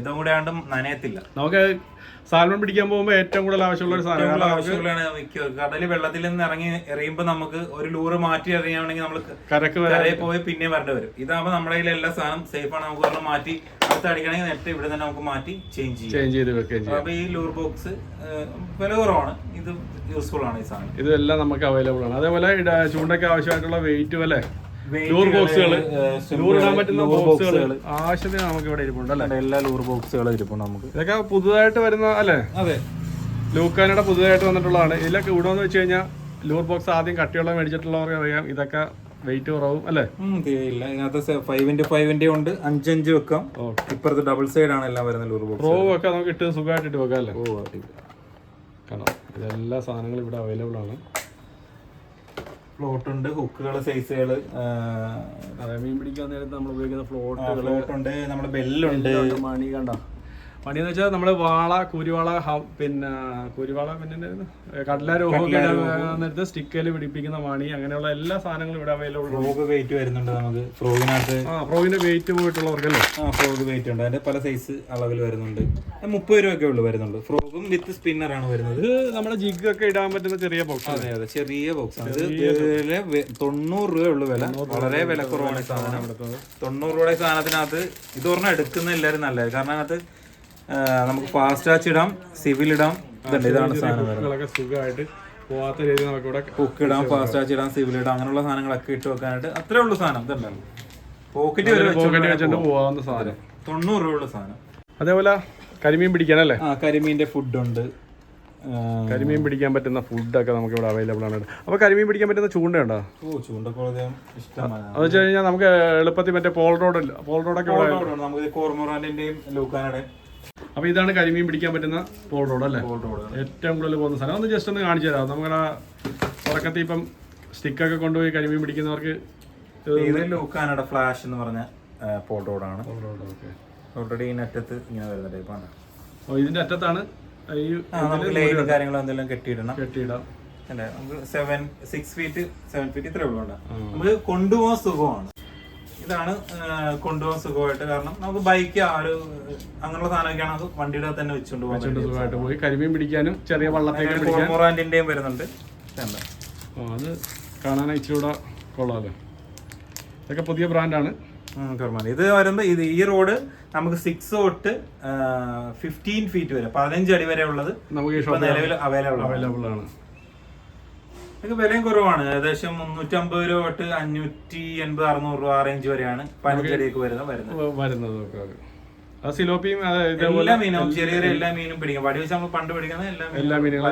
ഇത് കൂടെ ആണ്ടും നനയത്തില്ല. നമുക്ക് സാൽമൺ പിടിക്കാൻ പോകുമ്പോൾ ഏറ്റവും കൂടുതൽ ആവശ്യമുള്ള ഒരു സാധനം ആവശ്യമുള്ളതാണ് വെള്ളത്തിൽ നിന്ന് ഇറങ്ങി എറിയുമ്പോൾ നമുക്ക് ഒരു ലൂറ് മാറ്റി എറിയുകയാണെങ്കിൽ നമ്മൾ കരക്ക് വരെ കരയിൽ പോയി പിന്നെ വരേണ്ടി വരും. ഇതാകുമ്പോൾ നമ്മുടെ കയ്യിൽ എല്ലാ സാധനം സേഫ് ആണ്. നമുക്ക് വെള്ളം മാറ്റി അടുത്ത് അടിക്കണമെങ്കിൽ നേരത്തെ ഇവിടെ തന്നെ നമുക്ക് മാറ്റി ചേഞ്ച് ചെയ്യാം. ചേഞ്ച് ചെയ്ത് വെക്കുകയും ചെയ്യും. അപ്പൊ ഈ ലൂർ ബോക്സ് വില കുറവാണ്. ഇത് യൂസ്ഫുൾ ആണ് ഈ സാധനം. ഇതെല്ലാം നമുക്ക് അവൈലബിൾ ആണ്. അതേപോലെ ചൂണ്ടയ്ക്ക് ആവശ്യമായിട്ടുള്ള വെയിറ്റും അല്ലേ? ലൂർ ബോക്സുകൾ ലൂർ ഇടാൻ പറ്റുന്ന ബോക്സുകൾ. ആവശ്യത്തിന് നമുക്ക് ഇവിടെ ഇരിപ്പുണ്ട് അല്ലേ? എല്ലാ ലൂർ ബോക്സുകളും ഇരിപ്പുണ്ട് നമുക്ക്. ഇതൊക്കെ പുതുതായിട്ട് വരുന്ന അല്ലേ? അതെ. ലൂക്കാനയുടെ പുതുതായിട്ട് വന്നിട്ടുള്ളതാണ്. ഇതിലൊക്കെ ഇവിടെന്ന് വെച്ച് കഴിഞ്ഞാൽ ലൂർ ബോക്സ് ആദ്യം കട്ടിയുള്ള മേടിച്ചിട്ടുള്ളവർക്ക് അറിയാം. ഇതൊക്കെ വെയിറ്റ് കുറവും അല്ലേ? ഇല്ല. ഇതിനകത്ത് ഫൈവിന്റെ ഫൈവിന്റെ ഉണ്ട്. അഞ്ചഞ്ച് വെക്കാം. ഇപ്പുറത്ത് ഡബിൾ സൈഡ് ആണ് എല്ലാം വരുന്ന ലൂർ ബോക്സ് റോ ഒക്കെ നമുക്ക് ഇട്ട് സുഖമായിട്ട് ഇട്ട് വെക്കാം അല്ലേ? ഓ കാരണം ഇതെല്ലാ സാധനങ്ങളും ഇവിടെ അവൈലബിൾ ആണ്. ഫ്ലോട്ട് ഉണ്ട് ഹുക്കുകൾ സൈസുകൾ മീൻ പിടിക്കാൻ നേരത്തെ നമ്മൾ ഉപയോഗിക്കുന്ന ഫ്ലോട്ടുകൾ ഫ്ലോട്ട് ഉണ്ട് നമ്മുടെ ബെല്ലുണ്ട് മണി കണ്ട? പണി എന്ന് വെച്ചാൽ നമ്മൾ വാള കുരുവാള പിന്നെ കുരുവാള പിന്നെ കടലാരോഹത്ത് സ്റ്റിക്കൽ പിടിപ്പിക്കുന്ന മണി അങ്ങനെയുള്ള എല്ലാ സാധനങ്ങളും ഇവിടെ അവൈലബിൾ ഫ്രോഗ് വെയിറ്റ് വരുന്നുണ്ട് നമുക്ക്. ഫ്രോഗിനകത്ത് ആ ഫ്രോഗിന്റെ വെയിറ്റ് പോയിട്ടുള്ളവർക്കല്ലേ? ആ ഫ്രോഗ് വെയിറ്റ് ഉണ്ട്. അതിന്റെ പല സൈസ് അളവിൽ വരുന്നുണ്ട്. മുപ്പത് രൂപ ഒക്കെ ഉള്ളു വരുന്നുണ്ട് ഫ്രോഗും വിത്ത് സ്പിന്നർ ആണ് വരുന്നത്. ഇത് നമ്മുടെ ജിഗ് ഒക്കെ ഇടാൻ പറ്റുന്ന ചെറിയ ബോക്സ് അതെ അതെ. ചെറിയ ബോക്സ് ആണ്. ഇത് തൊണ്ണൂറ് രൂപ ഉള്ളു വില. വളരെ വില കുറവാണ് സാധനം. തൊണ്ണൂറ് രൂപയുടെ സാധനത്തിനകത്ത് ഇത് ഒരെണ്ണം എടുക്കുന്ന എല്ലാവരും നല്ലത്. കാരണം അതിനകത്ത് നമുക്ക് ഫാസ്റ്റ് വാച്ച് ഇടാം സിവിൽ ഇടാം. ഇതുണ്ട് ഇതാണ് സാധനം സുഖമായിട്ട് പോവാത്ത രീതിയിൽ നമുക്ക് ഇവിടെ ബുക്ക് ഇടാം ഫാസ്റ്റ് വാച്ച് ഇടാം സിവിൽ ഇടാം അങ്ങനെയുള്ള സാധനങ്ങളൊക്കെ ഇട്ട് വെക്കാനായിട്ട് അത്രേ ഉള്ളൂ സാധനം ഇതുണ്ടല്ലോ. പോക്കറ്റ് വരെ പോക്കറ്റ് വെച്ചിട്ട് പോവാവുന്ന സാധനം. തൊണ്ണൂറ് രൂപ ഉള്ള സാധനം. അതേപോലെ കരിമീൻ പിടിക്കാനല്ലേ ആ കരിമീന്റെ ഫുഡുണ്ട്. ഉണ്ട് കരിമീൻ പിടിക്കാൻ പറ്റുന്ന ഫുഡൊക്കെ നമുക്ക് ഇവിടെ അവൈലബിൾ ആണ്. അപ്പൊ കരിമീൻ പിടിക്കാൻ പറ്റുന്ന ചൂണ്ടയുണ്ടോ? ഓ ഇഷ്ടമാണ്. അത് വെച്ച് കഴിഞ്ഞാൽ നമുക്ക് എളുപ്പത്തിൽ മറ്റേ പോൾ റോഡ് പോൾ റോഡൊക്കെ കോർമോറാന്റിന്റെയും ലൂക്കാനയുടെയും അപ്പൊ ഇതാണ് കരിമീൻ പിടിക്കാൻ പറ്റുന്ന പോൾ റോഡ് അല്ലേ? ബോട്ട് റോഡ് ഏറ്റവും കൂടുതൽ പോകുന്ന സ്ഥലം ഒന്ന് ജസ്റ്റ് ഒന്ന് കാണിച്ചു തരാം. നമ്മുടെ തുടക്കത്തിൽ ഇപ്പം സ്റ്റിക്കൊക്കെ കൊണ്ടുപോയി കരിമീൻ പിടിക്കുന്നവർക്ക് കാനഡ ഫ്ലാഷ് എന്ന് പറഞ്ഞ പോൾ റോഡാണ് ഓൾറെഡി ഈ നെറ്റത്ത് ഇങ്ങനെ വരുന്ന ടൈപ്പാണ് ഇതിന്റെ അറ്റത്താണ് ഈ കാര്യങ്ങളും എന്തെങ്കിലും കെട്ടിയിടണം. കെട്ടിയിടാം. അല്ലെ നമുക്ക് seven six feet seven feet ഇത്രേ ഉള്ളൂ. നമുക്ക് കൊണ്ടുപോകാൻ സുഖമാണ്. ഇതാണ് കൊണ്ടുപോകാൻ സുഖമായിട്ട്. കാരണം നമുക്ക് ബൈക്ക് ആ ഒരു അങ്ങനെയുള്ള സാധനമൊക്കെയാണ് അത് വണ്ടിയുടെ തന്നെ വെച്ചുകൊണ്ട് പോകാൻ സുഖമായിട്ട് പോയി. കരിമീൻ പിടിക്കാനും ചെറിയ വള്ളത്തേക്ക് വരുന്നുണ്ട്. അത് കാണാൻ ഇച്ചിരൂടെ കൊള്ളാലോ. കൊള്ളാമല്ലോ ഇതൊക്കെ പുതിയ ബ്രാൻഡാണ്. ഇത് വരുമ്പോ ഇത് ഈ റോഡ് നമുക്ക് സിക്സ് തൊട്ട് ഫിഫ്റ്റീൻ ഫീറ്റ് വരെ പതിനഞ്ച് അടി വരെ ഉള്ളത് നമുക്ക് നിലവിൽ അവൈലബിൾ അവൈലബിൾ ആണ്. ഇത് വിലയും കുറവാണ്. ഏകദേശം മുന്നൂറ്റമ്പത് രൂപ തൊട്ട് അഞ്ഞൂറ്റി എൺപത് അറുന്നൂറ് രൂപ ആ റേഞ്ച് വരെയാണ് പനച്ചെടിയൊക്കെ വരുന്നത്. വരുന്നത് വരുന്നത് സിലോപ്പിയും എല്ലാ മീനും ചെറിയ ചെറിയ എല്ലാ മീനും പിടിക്കും. വടി വെച്ച് നമ്മൾ പണ്ട് പിടിക്കുന്ന എല്ലാ എല്ലാ മീനുകളും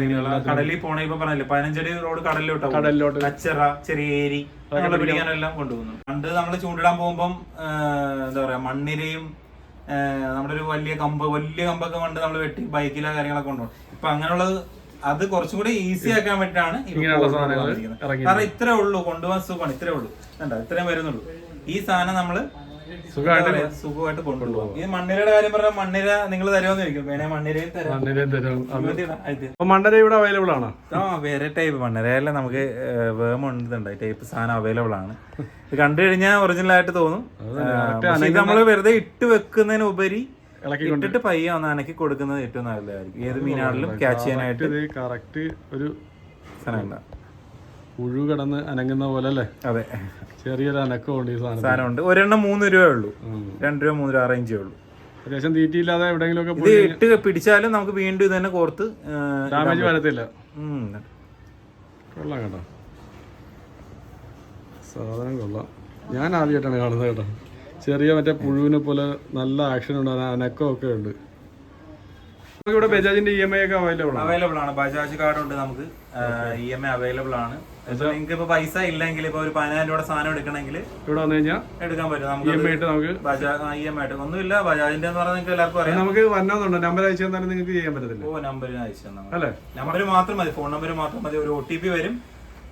മീനുകൾ. കടലിൽ പോണേ ഇപ്പൊ പറഞ്ഞില്ലേ പതിനഞ്ചടി റോഡ് കടലിലോട്ട് കടലിലോട്ട്. കച്ചറ ചെറിയ ഏരി അങ്ങനെ പിടിക്കാനെല്ലാം കൊണ്ടുപോകുന്നു. പണ്ട് നമ്മൾ ചൂണ്ടിടാൻ പോകുമ്പോൾ എന്താ പറയാ മണ്ണിരയും നമ്മുടെ ഒരു വലിയ കമ്പ് വലിയ കമ്പൊക്കെ കൊണ്ട് നമ്മൾ വെട്ടി ബൈക്കിലെ കാര്യങ്ങളൊക്കെ കൊണ്ടുപോകും. ഇപ്പൊ അങ്ങനെയുള്ളത് അത് കുറച്ചും കൂടി ഈസി ആക്കാൻ വേണ്ടിയിട്ടാണ് കാരണം ഇത്രേ ഉള്ളൂ കൊണ്ടുപോകാൻ സുഖമാണ് ഇത്രേ ഉള്ളൂ. കണ്ടോ? ഇത്രയും വരുന്നുള്ളൂ. ഈ സാധനം നമ്മൾ സുഖമായിട്ട് കൊണ്ടുപോകും. ഈ മണ്ണിരയുടെ കാര്യം പറഞ്ഞാൽ മണ്ണിര നിങ്ങൾ തരുമെന്ന് ചോദിക്കും വേണേ മണ്ണിരയും തരാം. അപ്പൊ ഇവിടെ അവൈലബിൾ ആണ്? ആ വേറെ ടൈപ്പ് മണ്ണിരയല്ല നമുക്ക് വേമുണ്ട് ടൈപ്പ് സാധനം അവൈലബിൾ ആണ്. ഇത് കണ്ടു കഴിഞ്ഞാൽ ഒറിജിനൽ ആയിട്ട് തോന്നും. നമ്മൾ വെറുതെ ഇട്ട് വെക്കുന്നതിന് ഉപരി ഇട്ടിട്ട് പയ്യെ ഒന്ന് അനക്കി കൊടുക്കുന്നത് ഏറ്റവും നല്ലതായിരിക്കും. ഏത് മീനാണെങ്കിലും ക്യാച്ച് ചെയ്യാനായിട്ട് ഇത് കറക്റ്റ് ഒരു സാധനം പുഴു കിടന്ന് അനങ്ങുന്ന പോലെ അല്ലേ? അതെ. ചെറിയൊരു അനക്കമുണ്ട് ഈ സാധനം സാധനമുണ്ട്. ഒരെണ്ണം മൂന്ന് രൂപയേ ഉള്ളൂ. രണ്ട് രൂപ മൂന്ന് രൂപ അറേഞ്ച് ഉള്ളൂ. അത്യാവശ്യം തീറ്റിയില്ലാതെ എവിടെയെങ്കിലും ഒക്കെ ഇട്ട് പിടിച്ചാലും നമുക്ക് വീണ്ടും ഇത് തന്നെ കോർത്ത് ഡാമേജ് വരത്തില്ല. കൊള്ളാം കേട്ടോ. സാധനം കൊള്ളാം. ഞാൻ ആദ്യമായിട്ടാണ് കാണുന്നത് കേട്ടോ. ചെറിയ മറ്റേ പുഴുവിനെ പോലെ നല്ല ആക്ഷൻ ഉണ്ട്. അനക്കം അനക്കമൊക്കെ ഉണ്ട്. ഇവിടെ ബജാജിന്റെ ഇ എം ഐ ഒക്കെ അവൈലബിൾ അവൈലബിൾ ആണ്. ബജാജ് കാർഡ് ഉണ്ട് നമുക്ക്. ഇ എം ഐ അവൈലബിൾ ആണ്. നിങ്ങൾക്ക് ഇപ്പൊ പൈസ ഇല്ലെങ്കിൽ ഇപ്പൊ ഒരു പതിനായിരം രൂപ സാധനം എടുക്കണമെങ്കിൽ ഇവിടെ വന്നു കഴിഞ്ഞാൽ എടുക്കാൻ പറ്റും. നമുക്ക് ഇട്ട് നമുക്ക് ബജാജ് ഇ എം ഐ ആയിട്ട്. ഒന്നുമില്ല. ബജാജിന്റെ എന്ന് പറഞ്ഞാൽ നിങ്ങൾക്ക് എല്ലാവർക്കും അറിയാം. നമുക്ക് വന്നതുണ്ടോ നമ്പർ അയച്ചു തന്നാലും നിങ്ങൾക്ക് ചെയ്യാൻ പറ്റത്തില്ല. ഓ നമ്പറിന് അയച്ചു തന്നെ. അല്ലേ? നമ്പർ മാത്രം മതി. ഫോൺ നമ്പർ മാത്രം മതി. ഒരു ഒ ടി പി വരും.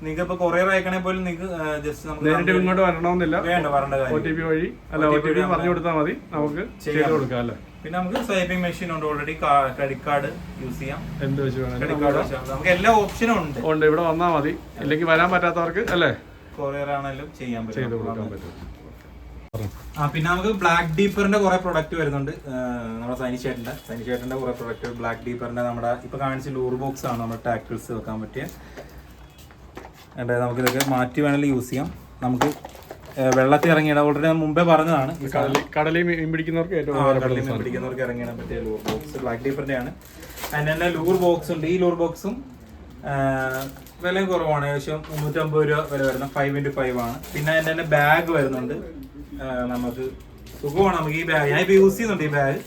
നിങ്ങൾക്ക് ഇപ്പൊ കൊറിയർ അയക്കണേ പോലും നിങ്ങൾക്ക് ജസ്റ്റ് നേരിട്ട് ഇങ്ങോട്ട് വരണമെന്നില്ല. വേണ്ട വരേണ്ട ഒ ടി പി വഴി അല്ല ഒ ടി പി പറഞ്ഞു കൊടുത്താൽ മതി. നമുക്ക് ചെയ്ത് കൊടുക്കാം അല്ലേ? പിന്നെ നമുക്ക് സ്വൈപ്പിംഗ് മെഷീൻ ഉണ്ട് ഓൾറെഡി ക്രെഡിറ്റ് കാർഡ് യൂസ് ചെയ്യാം. എന്ത് വെച്ച് വേണം ക്രെഡിറ്റ് കാർഡ്. നമുക്ക് എല്ലാ ഓപ്ഷനും ഉണ്ട്. ഉണ്ട് ഇവിടെ വന്നാൽ മതി. ഇല്ലെങ്കിൽ വരാൻ പറ്റാത്തവർക്ക് അല്ലേ? കൊറിയർ ആണെങ്കിലും ചെയ്യാൻ ചെയ്ത് പറ്റും കൊടുക്കാൻ പറ്റും. ആ പിന്നെ നമുക്ക് ബ്ലാക്ക് ഡീപ്പറിന്റെ കുറെ പ്രൊഡക്റ്റ് വരുന്നുണ്ട്. നമ്മുടെ സൈനി ചേട്ടന്റെ സൈനി ചേട്ടന്റെ കുറെ പ്രൊഡക്റ്റ് ബ്ലാക്ക് ഡീപ്പറിന്റെ നമ്മുടെ ഇപ്പൊ കാണിച്ച ലൂർ ബോക്സ് ആണ് നമ്മുടെ ടാക്കിൾസ് വെക്കാൻ പറ്റിയ. എന്നിട്ട് നമുക്ക് ഇതൊക്കെ മാറ്റി വേണമെങ്കിൽ യൂസ് ചെയ്യാം. നമുക്ക് വെള്ളത്തിൽ ഇറങ്ങിയിട ഓൾറെഡി ഞാൻ മുമ്പേ പറഞ്ഞതാണ് കടലി കടലിൽ മീൻ പിടിക്കുന്നവർക്ക് ഏറ്റവും കടലിൽ നിന്ന് പിടിക്കുന്നവർക്ക് ഇറങ്ങിയിടാൻ പറ്റിയ ലൂർ ബോക്സ് ബ്ലാക്ക് ഡീപ്പറിന്റെ ആണ്. അതിന് തന്നെ ലൂർ ബോക്സ് ഉണ്ട്. ഈ ലൂർ ബോക്സും വില കുറവാണ്. ഏകദേശം മുന്നൂറ്റമ്പത് രൂപ വില വരുന്ന ഫൈവ് ഇന്റു ഫൈവ് ആണ്. പിന്നെ അതിന്റെ തന്നെ ബാഗ് വരുന്നുണ്ട്. നമുക്ക് സുഖമാണ്. നമുക്ക് ഈ ബാഗ് ഞാൻ ഇപ്പൊ യൂസ് ചെയ്യുന്നുണ്ട് ഈ ബാഗ്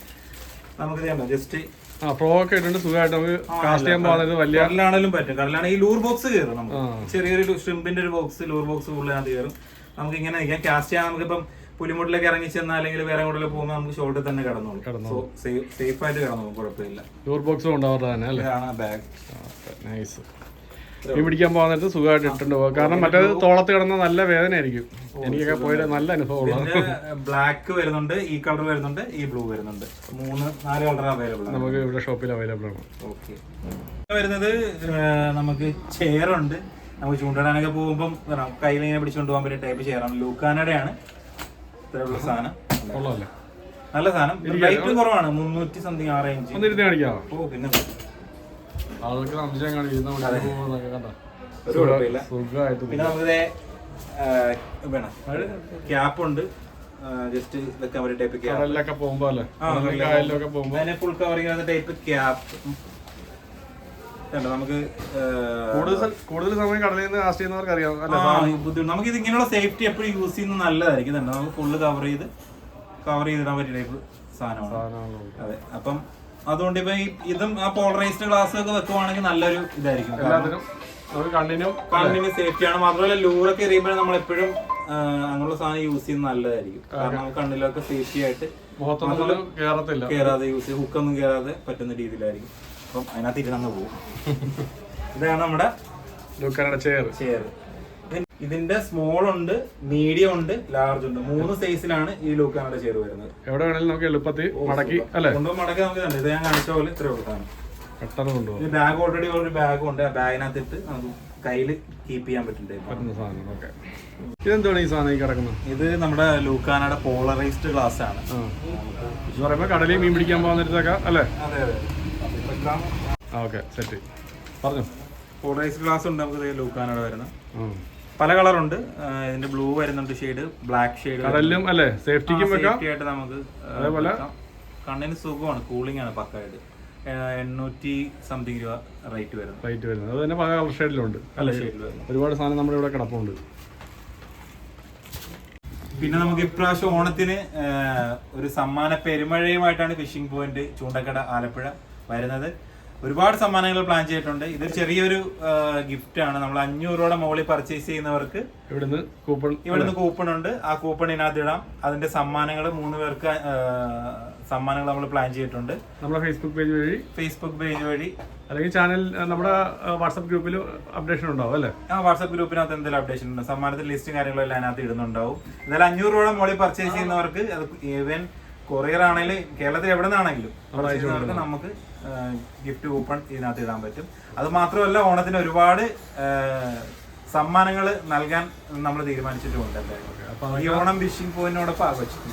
നമുക്ക് ചെയ്യാൻ ജസ്റ്റ് ആ പ്രോ ഒക്കെ സുഖമായിട്ട് നമുക്ക് കാസ്റ്റ് ചെയ്യാൻ പോകുന്നത് വലിയ കടലാണെങ്കിലും പറ്റും. കടലാണെങ്കിൽ ഈ ലൂർ ബോക്സ് കയറും നമുക്ക്. ചെറിയൊരു ഷ്രിമ്പിന്റെ ഒരു ബോക്സ് ലൂർ ബോക്സ് ഉള്ളിനകത്ത് കയറും. നമുക്ക് ഇങ്ങനെ നിൽക്കാം കാസ്റ്റ് ചെയ്യാൻ നമുക്കിപ്പം പുലിമുട്ടിലേക്ക് ഇറങ്ങി ചെന്നാൽ അല്ലെങ്കിൽ വേറെ എങ്ങോട്ടെങ്കിലും പോകുമ്പോൾ നമുക്ക് ഷോട്ടിൽ തന്നെ കിടന്നോളൂ. സോ സേഫ് ആയിട്ട് കിടന്നോളും കുഴപ്പമില്ല. ലൂർ ബോക്സ് ഉണ്ട് തന്നെ അല്ലേ? ബാഗ് നൈസ് മീൻ പിടിക്കാൻ പോകാൻ നേരത്ത് സുഖമായിട്ട് ഇട്ടുണ്ട് പോകാം. കാരണം മറ്റേത് തോളത്ത് കിടന്ന നല്ല വേദനയായിരിക്കും. എനിക്കൊക്കെ പോയത് നല്ല അനുഭവം ഉള്ളത് ബ്ലാക്ക് വരുന്നുണ്ട് ഈ കളർ വരുന്നുണ്ട് ഈ ബ്ലൂ വരുന്നുണ്ട്. മൂന്ന് നാല് കളർ അവൈലബിൾ ആണ്. നമുക്ക് ഇവിടെ ഷോപ്പിൽ അവൈലബിൾ ആണ്. ഓക്കെ വരുന്നത് നമുക്ക് ചെയർ ഉണ്ട്. നമുക്ക് ചൂണ്ടടാനൊക്കെ പോകുമ്പോൾ കയ്യിൽ ഇങ്ങനെ പിടിച്ചുകൊണ്ട് പോകാൻ പറ്റിയ ടൈപ്പ് ചെയറാണ് ലൂക്കാനടയാണ്. ആണ് ഇത്രയുള്ള സാധനം. നല്ല സാധനം. റേറ്റ് കുറവാണ് മുന്നൂറ്റി സംതിങ് ആ റേഞ്ച് ഓ പിന്നെ ആൾക്ക് സംശയം വേണം. ക്യാപ്പ് ഉണ്ട് ജസ്റ്റ് വെക്കാൻ പറ്റിയ ടൈപ്പ് കടലിലൊക്കെ പോകുമ്പോ അല്ലേ കടലിലും കായലിലൊക്കെ പോകുമ്പോ? അതിനെ ഫുൾ കവറിങ് ആകുന്ന ടൈപ്പ് ക്യാപ്പ്. നമുക്ക് കൂടുതൽ കൂടുതൽ സമയം കടലിൽ നിന്ന് കാസ്റ്റ് ചെയ്യുന്നവർക്ക് അറിയാം. ബുദ്ധിമുട്ട്. നമുക്ക് ഇത് ഇങ്ങനെയുള്ള സേഫ്റ്റി എപ്പോഴും യൂസ് ചെയ്യുന്നത് നല്ലതായിരിക്കും. നമുക്ക് ഫുള്ള് കവർ ചെയ്ത് കവർ ചെയ്തിടാൻ പറ്റിയ ടൈപ്പ് സാധനമാണ്. അതെ അപ്പം അതുകൊണ്ട് ഇപ്പൊ ഇതും ആ പോളറൈസ്ഡ് ഗ്ലാസ് ഒക്കെ വെക്കുവാണെങ്കിൽ നല്ലൊരു ഇതായിരിക്കും. എല്ലാത്തിനും നമുക്ക് കണ്ണിനും കണ്ണിന് സേഫ്റ്റിയാണ് മാത്രമല്ല ലൂറൊക്കെ എറിയുമ്പോൾ നമ്മൾ എപ്പോഴും അങ്ങനെയുള്ള സാധനം യൂസ് ചെയ്യുന്നത് നല്ലതായിരിക്കും. കാരണം കണ്ണിലൊക്കെ സേഫ്റ്റി ആയിട്ട് മുഖത്തൊന്നും കേറത്തില്ല. കയറാതെ യൂസ് ചെയ്യും. ഹുക്കൊന്നും കേറാതെ പറ്റുന്ന രീതിയിലായിരിക്കും. അപ്പം അതിനകത്ത് ഇരുന്നങ്ങ് പോകും. <laughs> ഇതാണ് നമ്മുടെ ചെയർ ചെയർ ഇതിന്റെ സ്മോൾ ഉണ്ട് മീഡിയം ഉണ്ട് ലാർജ് ഉണ്ട്. മൂന്ന് സൈസിലാണ് ഈ ലൂക്കാനയുടെ ചെയർ വരുന്നത്. എവിടെ വേണേലും നമുക്ക് എളുപ്പത്തിൽ മടക്കി അല്ലെ? കൊണ്ടു മടക്കി നമുക്ക്. ഇത് ഞാൻ കാണിച്ച പോലെ ഇത്ര കൊടുത്താണ് പെട്ടെന്ന് കൊണ്ടുപോകും. ഈ ബാഗ് ഓൾറെഡി ഒരു ബാഗ് ഉണ്ട്. ആ ബാഗിനകത്ത് ഇട്ട് നമുക്ക് കയ്യിൽ കീപ്പ് ചെയ്യാൻ പറ്റുന്നുണ്ട് ഇതെന്താണ് ഈ സാധനം ഈ കിടക്കുന്നത്? ഇത് നമ്മുടെ ലൂക്കാനയുടെ പോളറൈസ്ഡ് ഗ്ലാസ് ആണ്. എന്ന് കടലിൽ മീൻ പിടിക്കാൻ പോകുന്ന നേരത്തൊക്കെ അല്ലേ? അതെ അതെ. ഓക്കെ സെറ്റ് പറഞ്ഞു. പോളറൈസ്ഡ് ഗ്ലാസ് ഉണ്ട് നമുക്ക് ലൂക്കാനയുടെ ആ. പല കളറുണ്ട്. ഇതിന്റെ ബ്ലൂ വരുന്നുണ്ട് ഷെയ്ഡ് ബ്ലാക്ക് ഷെയ്ഡ് കടലിലും അല്ലേ? സേഫ്റ്റിക്കും വെക്കാം. ആയിട്ട് നമുക്ക് അതേപോലെ? കണ്ണിന് സുഖമാണ് കൂളിംഗ് ആണ് പക്കായിട്ട്. എണ്ണൂറ്റി സംതിങ് രൂപ റേറ്റ് വരുന്നത് റേറ്റ് വരുന്നത് അത് തന്നെ പല കളർ ഷെയ്ഡിലുണ്ട് അല്ലേ? ഒരുപാട് സാധനം നമ്മുടെ ഇവിടെ കിടപ്പുണ്ട്. പിന്നെ നമുക്ക് ഇപ്രാവശ്യം ഓണത്തിന് ഒരു സമ്മാന പെരുമഴയുമായിട്ടാണ് ഫിഷിംഗ് പോയിന്റ് ചൂണ്ടക്കട ആലപ്പുഴ വരുന്നത്. ഒരുപാട് സമ്മാനങ്ങൾ പ്ലാൻ ചെയ്തിട്ടുണ്ട്. ഇത് ചെറിയൊരു ഗിഫ്റ്റ് ആണ്. നമ്മൾ അഞ്ഞൂറ് രൂപയുടെ മുകളിൽ പർച്ചേസ് ചെയ്യുന്നവർക്ക് ഇവിടുന്ന് കൂപ്പൺ ഇവിടുന്ന് കൂപ്പൺ ഉണ്ട്. ആ കൂപ്പൺ ഇതിനകത്ത് ഇടാം. അതിന്റെ സമ്മാനങ്ങൾ മൂന്ന് പേർക്ക് സമ്മാനങ്ങൾ നമ്മൾ പ്ലാൻ ചെയ്തിട്ടുണ്ട്. നമ്മുടെ ഫേസ്ബുക്ക് പേജ് വഴി. ഫേസ്ബുക്ക് പേജ് വഴി. അല്ലെങ്കിൽ ചാനൽ നമ്മുടെ വാട്സപ്പ് ഗ്രൂപ്പിൽ അപ്ഡേഷൻ ഉണ്ടാവും അല്ലേ? ആ വാട്സ്ആപ്പ് ഗ്രൂപ്പിനകത്ത് എന്തെങ്കിലും അപ്ഡേഷൻ ഉണ്ട്. സമ്മാനത്തിൽ ലിസ്റ്റും കാര്യങ്ങളും എല്ലാം അതിനകത്ത് ഇടുന്നുണ്ടാവും. എന്നാലും അഞ്ഞൂറ് രൂപയുടെ മുകളിൽ പർച്ചേസ് ചെയ്യുന്നവർക്ക് അത് ഈവൻ കൊറിയർ ആണെങ്കിലും കേരളത്തിൽ എവിടെ നിന്നാണെങ്കിലും നമുക്ക് ഗിഫ്റ്റ് കൂപ്പൺ ഇതിനകത്ത് ഇടാൻ പറ്റും. അത് മാത്രമല്ല ഓണത്തിന് ഒരുപാട് സമ്മാനങ്ങൾ നൽകാൻ നമ്മൾ തീരുമാനിച്ചിട്ടുമുണ്ട് എന്തായാലും. ഈ ഓണം ഫിഷിംഗ് പോയിന്റിനോടൊപ്പം ആഘോഷിക്കും